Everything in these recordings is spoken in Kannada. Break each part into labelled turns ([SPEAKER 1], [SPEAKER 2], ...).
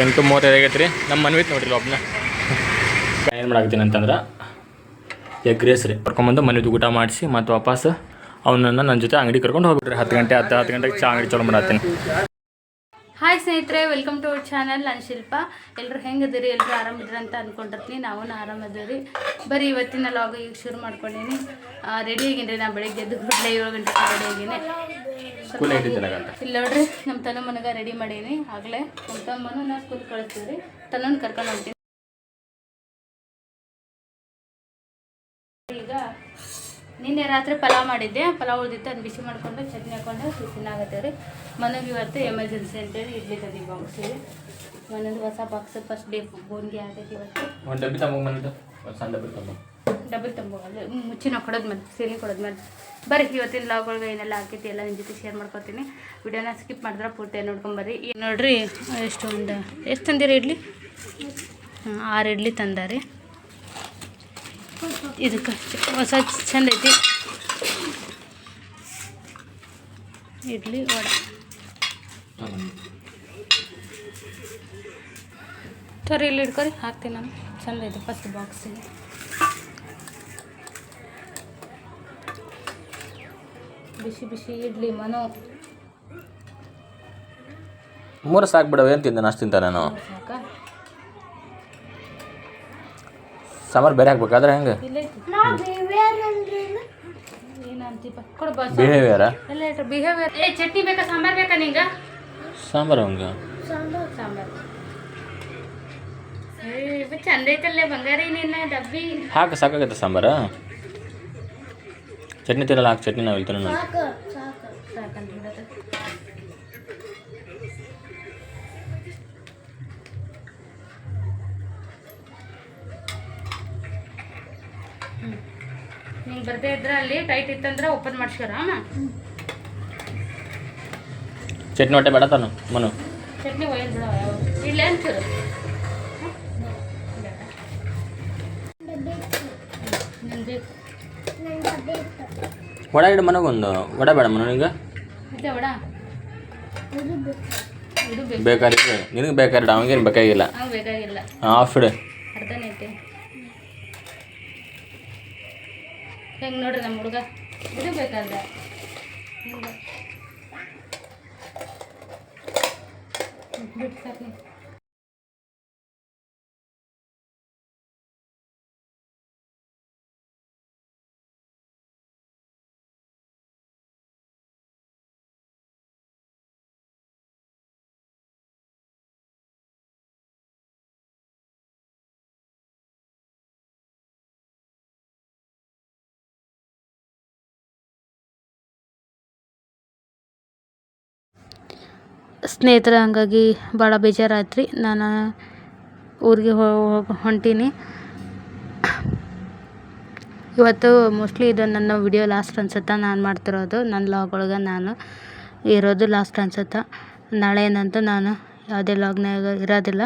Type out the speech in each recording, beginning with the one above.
[SPEAKER 1] ಎಂಟು ಮೂವತ್ತೈದು ಆಗೈತೆ ರೀ ನಮ್ಮ ಮನ್ವಿತ್ ನೋಡ್ರಿ ಒಬ್ಬನ ಏನು ಮಾಡಾಕ್ತೀನಿ ಅಂತಂದ್ರೆ ಎಗ್ ರೇಸ್ ರೀ ಕರ್ಕೊಂಬಂದು ಮನೆದು ಊಟ ಮಾಡಿಸಿ ಮತ್ತು ವಾಪಸ್ ಅವನನ್ನು ನನ್ನ ಜೊತೆ ಅಂಗಡಿ ಕರ್ಕೊಂಡು ಹೋಗ್ಬಿಟ್ರಿ ಹತ್ತು ಗಂಟೆ ಹತ್ತು ಹತ್ತು ಗಂಟೆಗೆ ಚಾ ಅಂಗಡಿ ಚಲೋ ಮಾಡತ್ತೀನಿ.
[SPEAKER 2] ಹಾಯ್ ಸ್ನೇಹಿತರೆ ವೆಲ್ಕಮ್ ಟು ಅವರ್ ಚಾನಲ್ ನಾನು ಶಿಲ್ಪ. ಎಲ್ಲರೂ ಹೆಂಗಿದ್ದೀರಿ? ಎಲ್ಲರೂ ಆರಾಮಿದ್ರಿ ಅಂತ ಅಂದ್ಕೊಂಡಿರ್ತೀನಿ ನಾವು ಆರಾಮದಿರಿ ಬರೀ ಇವತ್ತಿನ ಲಾಗ್ ಈಗ ಶುರು ಮಾಡ್ಕೊಂಡೀನಿ. ರೆಡಿ ಆಗಿನ್ರಿ. ನಾನು ಬೆಳಿಗ್ಗೆ ಎದ್ದು ಕೂಡ ಏಳು ಗಂಟೆಗೆ ರೆಡಿ ಆಗಿನಿ. ಇಲ್ಲ ನೋಡ್ರಿ ನಮ್ಮ ತನ್ನ ಮನೆಗೆ ರೆಡಿ ಮಾಡೀನಿ. ಆಗಲೇ ನಮ್ಮ ತಮ್ಮನೂ ನಾನು ಸ್ಕೂಲ್ ಕಳಿಸ್ತೀವಿ ರೀ ತನ್ನನ್ನು ಕರ್ಕೊಂಡು ಹೋಗ್ತೀನಿ ನಿನ್ನೆ ರಾತ್ರಿ ಪಲಾವ್ ಮಾಡಿದ್ದೆ. ಪಲಾವ್ ಉಳಿದಿತ್ತು ಅದನ್ನ ಬಿಸಿ ಮಾಡಿಕೊಂಡು ಚಟ್ನಿ ಹಾಕೊಂಡು ತಿನ್ನಾಗತ್ತೆ ರೀ. ಮನೆಗೆ ಇವತ್ತು ಎಮರ್ಜೆನ್ಸಿ ಅಂತೇಳಿ ಇಡ್ಲಿ ತಂದಿ ಬಾಕ್ಸ್ ರೀ ಒಂದೊಂದು ಹೊಸ ಬಾಕ್ಸ್ ಫಸ್ಟ್ ಡೇ ಬೋನ್ಗೆ ಆಗೈತಿ ಇವತ್ತು.
[SPEAKER 1] ಒಂದು ಡಬ್ಬಿ ಡಬ್ಬಿ ತಗೊಂಡು ಡಬ್ಬಿ ತಗೊಂಡು
[SPEAKER 2] ಡಬಲ್ ಕೊಡೋದು ಮುಚ್ಚಿನ ಕೊಡೋದ್ಮೇಲೆ ಸೀರೆ ಮತ್ತು ಬರ್ರಿ ಇವತ್ತಿನ ಲಾಗ್ಗಳು ಏನೆಲ್ಲ ಹಾಕೈತಿ ಎಲ್ಲ ನಿಮ್ಮ ಜೊತೆ ಶೇರ್ ಮಾಡ್ಕೊತೀನಿ. ವಿಡಿಯೋನ ಸ್ಕಿಪ್ ಮಾಡಿದ್ರೆ ಪೂರ್ತಿ ನೋಡ್ಕೊಂಬರ್ರಿ ನೋಡ್ರಿ ಎಷ್ಟು ಒಂದು ಎಷ್ಟು ತಂದಿರಿ ಇಡ್ಲಿ? ಹಾಂ ಆರು ಇಡ್ಲಿ ತಂದಾರಿ. ಇದಕ್ಕೆ ಹೊಸ ಚಂದ ಐತಿ ಇಡ್ಲಿ ವಡೆ. ಸರಿ ಇಲ್ಲಿ ಇಟ್ಕೊರಿ ಹಾಕ್ತೀನಿ ನಾನು. ಚಂದ ಐತಿ ಫಸ್ಟ್ ಬಾಕ್ಸಿಗೆ ಬಿಸಿ ಬಿಸಿ ಇಡ್ಲಿ ಮನೋ.
[SPEAKER 1] ಮೂರು ಸಾಕು ಬಿಡವೆ ಏನು ತಿಂದೆ ಅಷ್ಟು ತಿಂತಾನೆ ನಾನು? ಸಾಂಬಾರು ಬೇರೆ ಹಾಕ್ಬೇಕಾದ್ರೆ ಹೆಂಗೆ? ಬಿಹೇವಿಯರ
[SPEAKER 2] ಬಿಹೇವಿಯರ್ ಏ ಚಟ್ನಿ ಬೇಕಾ ಸಾಂಬಾರು ಬೇಕಾ ನಿಂಗೆ?
[SPEAKER 1] ಸಾಂಬಾರು ಹಂಗೆ.
[SPEAKER 2] ಸಾಂಬಾರ್. ಏ ಇವ್ ಚಂದ ಐತಲ್ಲೇ ಬಂಗಾರಿ ನಿನ್ನ ಡಬ್ಬಿ.
[SPEAKER 1] ಹಾಕಿ ಸಾಕಾಗತ್ತೆ ಸಾಂಬಾರು. ಚಟ್ನಿ ತಿನ್ನಲ್ಲ ಹಾಕಿ ಚಟ್ನಿ ನಾವು ಇಲ್ಲಿ ನಾನು
[SPEAKER 2] ನಿಂಗೆ ಬರ್ದೇ ಇದ್ರೆ ಅಲ್ಲಿ ಟೈಟ್ ಇತ್ತಂದ್ರೆ ಓಪನ್ ಮಾಡ್ಸ್ಕೊರ
[SPEAKER 1] ಚಟ್ನಿ ಹೊಟ್ಟೆ ಬೇಡ ತಾನು ಮನು.
[SPEAKER 2] ಚಟ್ನಿ ಬಿಡವ ಇಲ್ಲೇ ಅಂತೀರು?
[SPEAKER 1] ವಡ ಇಡು ಮನಗೊಂದು ವಡ ಬೇಡ ಮನು
[SPEAKER 2] ಇದೆ ವಡ? ಇದು ಬೇಕು.
[SPEAKER 1] ಬೇಕಾದ್ರೆ ನಿನಗೆ ಬೇಕಾದ್ರೆ ಅವಂಗೇನು ಬೇಕಾಗಿಲ್ಲ.
[SPEAKER 2] ಹಾಫ್ ಬೇಕಾಗಿಲ್ಲ.
[SPEAKER 1] ಇಡು
[SPEAKER 2] ಅರ್ಧನೇ ಐತಿ ಹೆಂಗೆ ನೋಡ್ರಿ ನಮ್ಮ ಹುಡುಗ? ಇದು ಬೇಕಾದ್ರೆ. ಹಿಂಗೆ. ಸ್ನೇಹಿತರ, ಹಂಗಾಗಿ ಭಾಳ ಬೇಜಾರಾಯ್ತು ರೀ ನಾನು ಊರಿಗೆ ಹೊಂಟೀನಿ. ಇವತ್ತು ಮೋಸ್ಟ್ಲಿ ಇದು ನನ್ನ ವಿಡಿಯೋ ಲಾಸ್ಟ್ ಅನ್ಸುತ್ತೆ. ನಾನು ಮಾಡ್ತಿರೋದು ನನ್ನ ಲಾಗ್ ಒಳಗೆ ನಾನು ಇರೋದು ಲಾಸ್ಟ್ ಅನ್ಸುತ್ತೆ. ನಾಳೆ ಏನಂತ ನಾನು ಯಾವುದೇ ಲಾಗ್ನಾಗ ಇರೋದಿಲ್ಲ.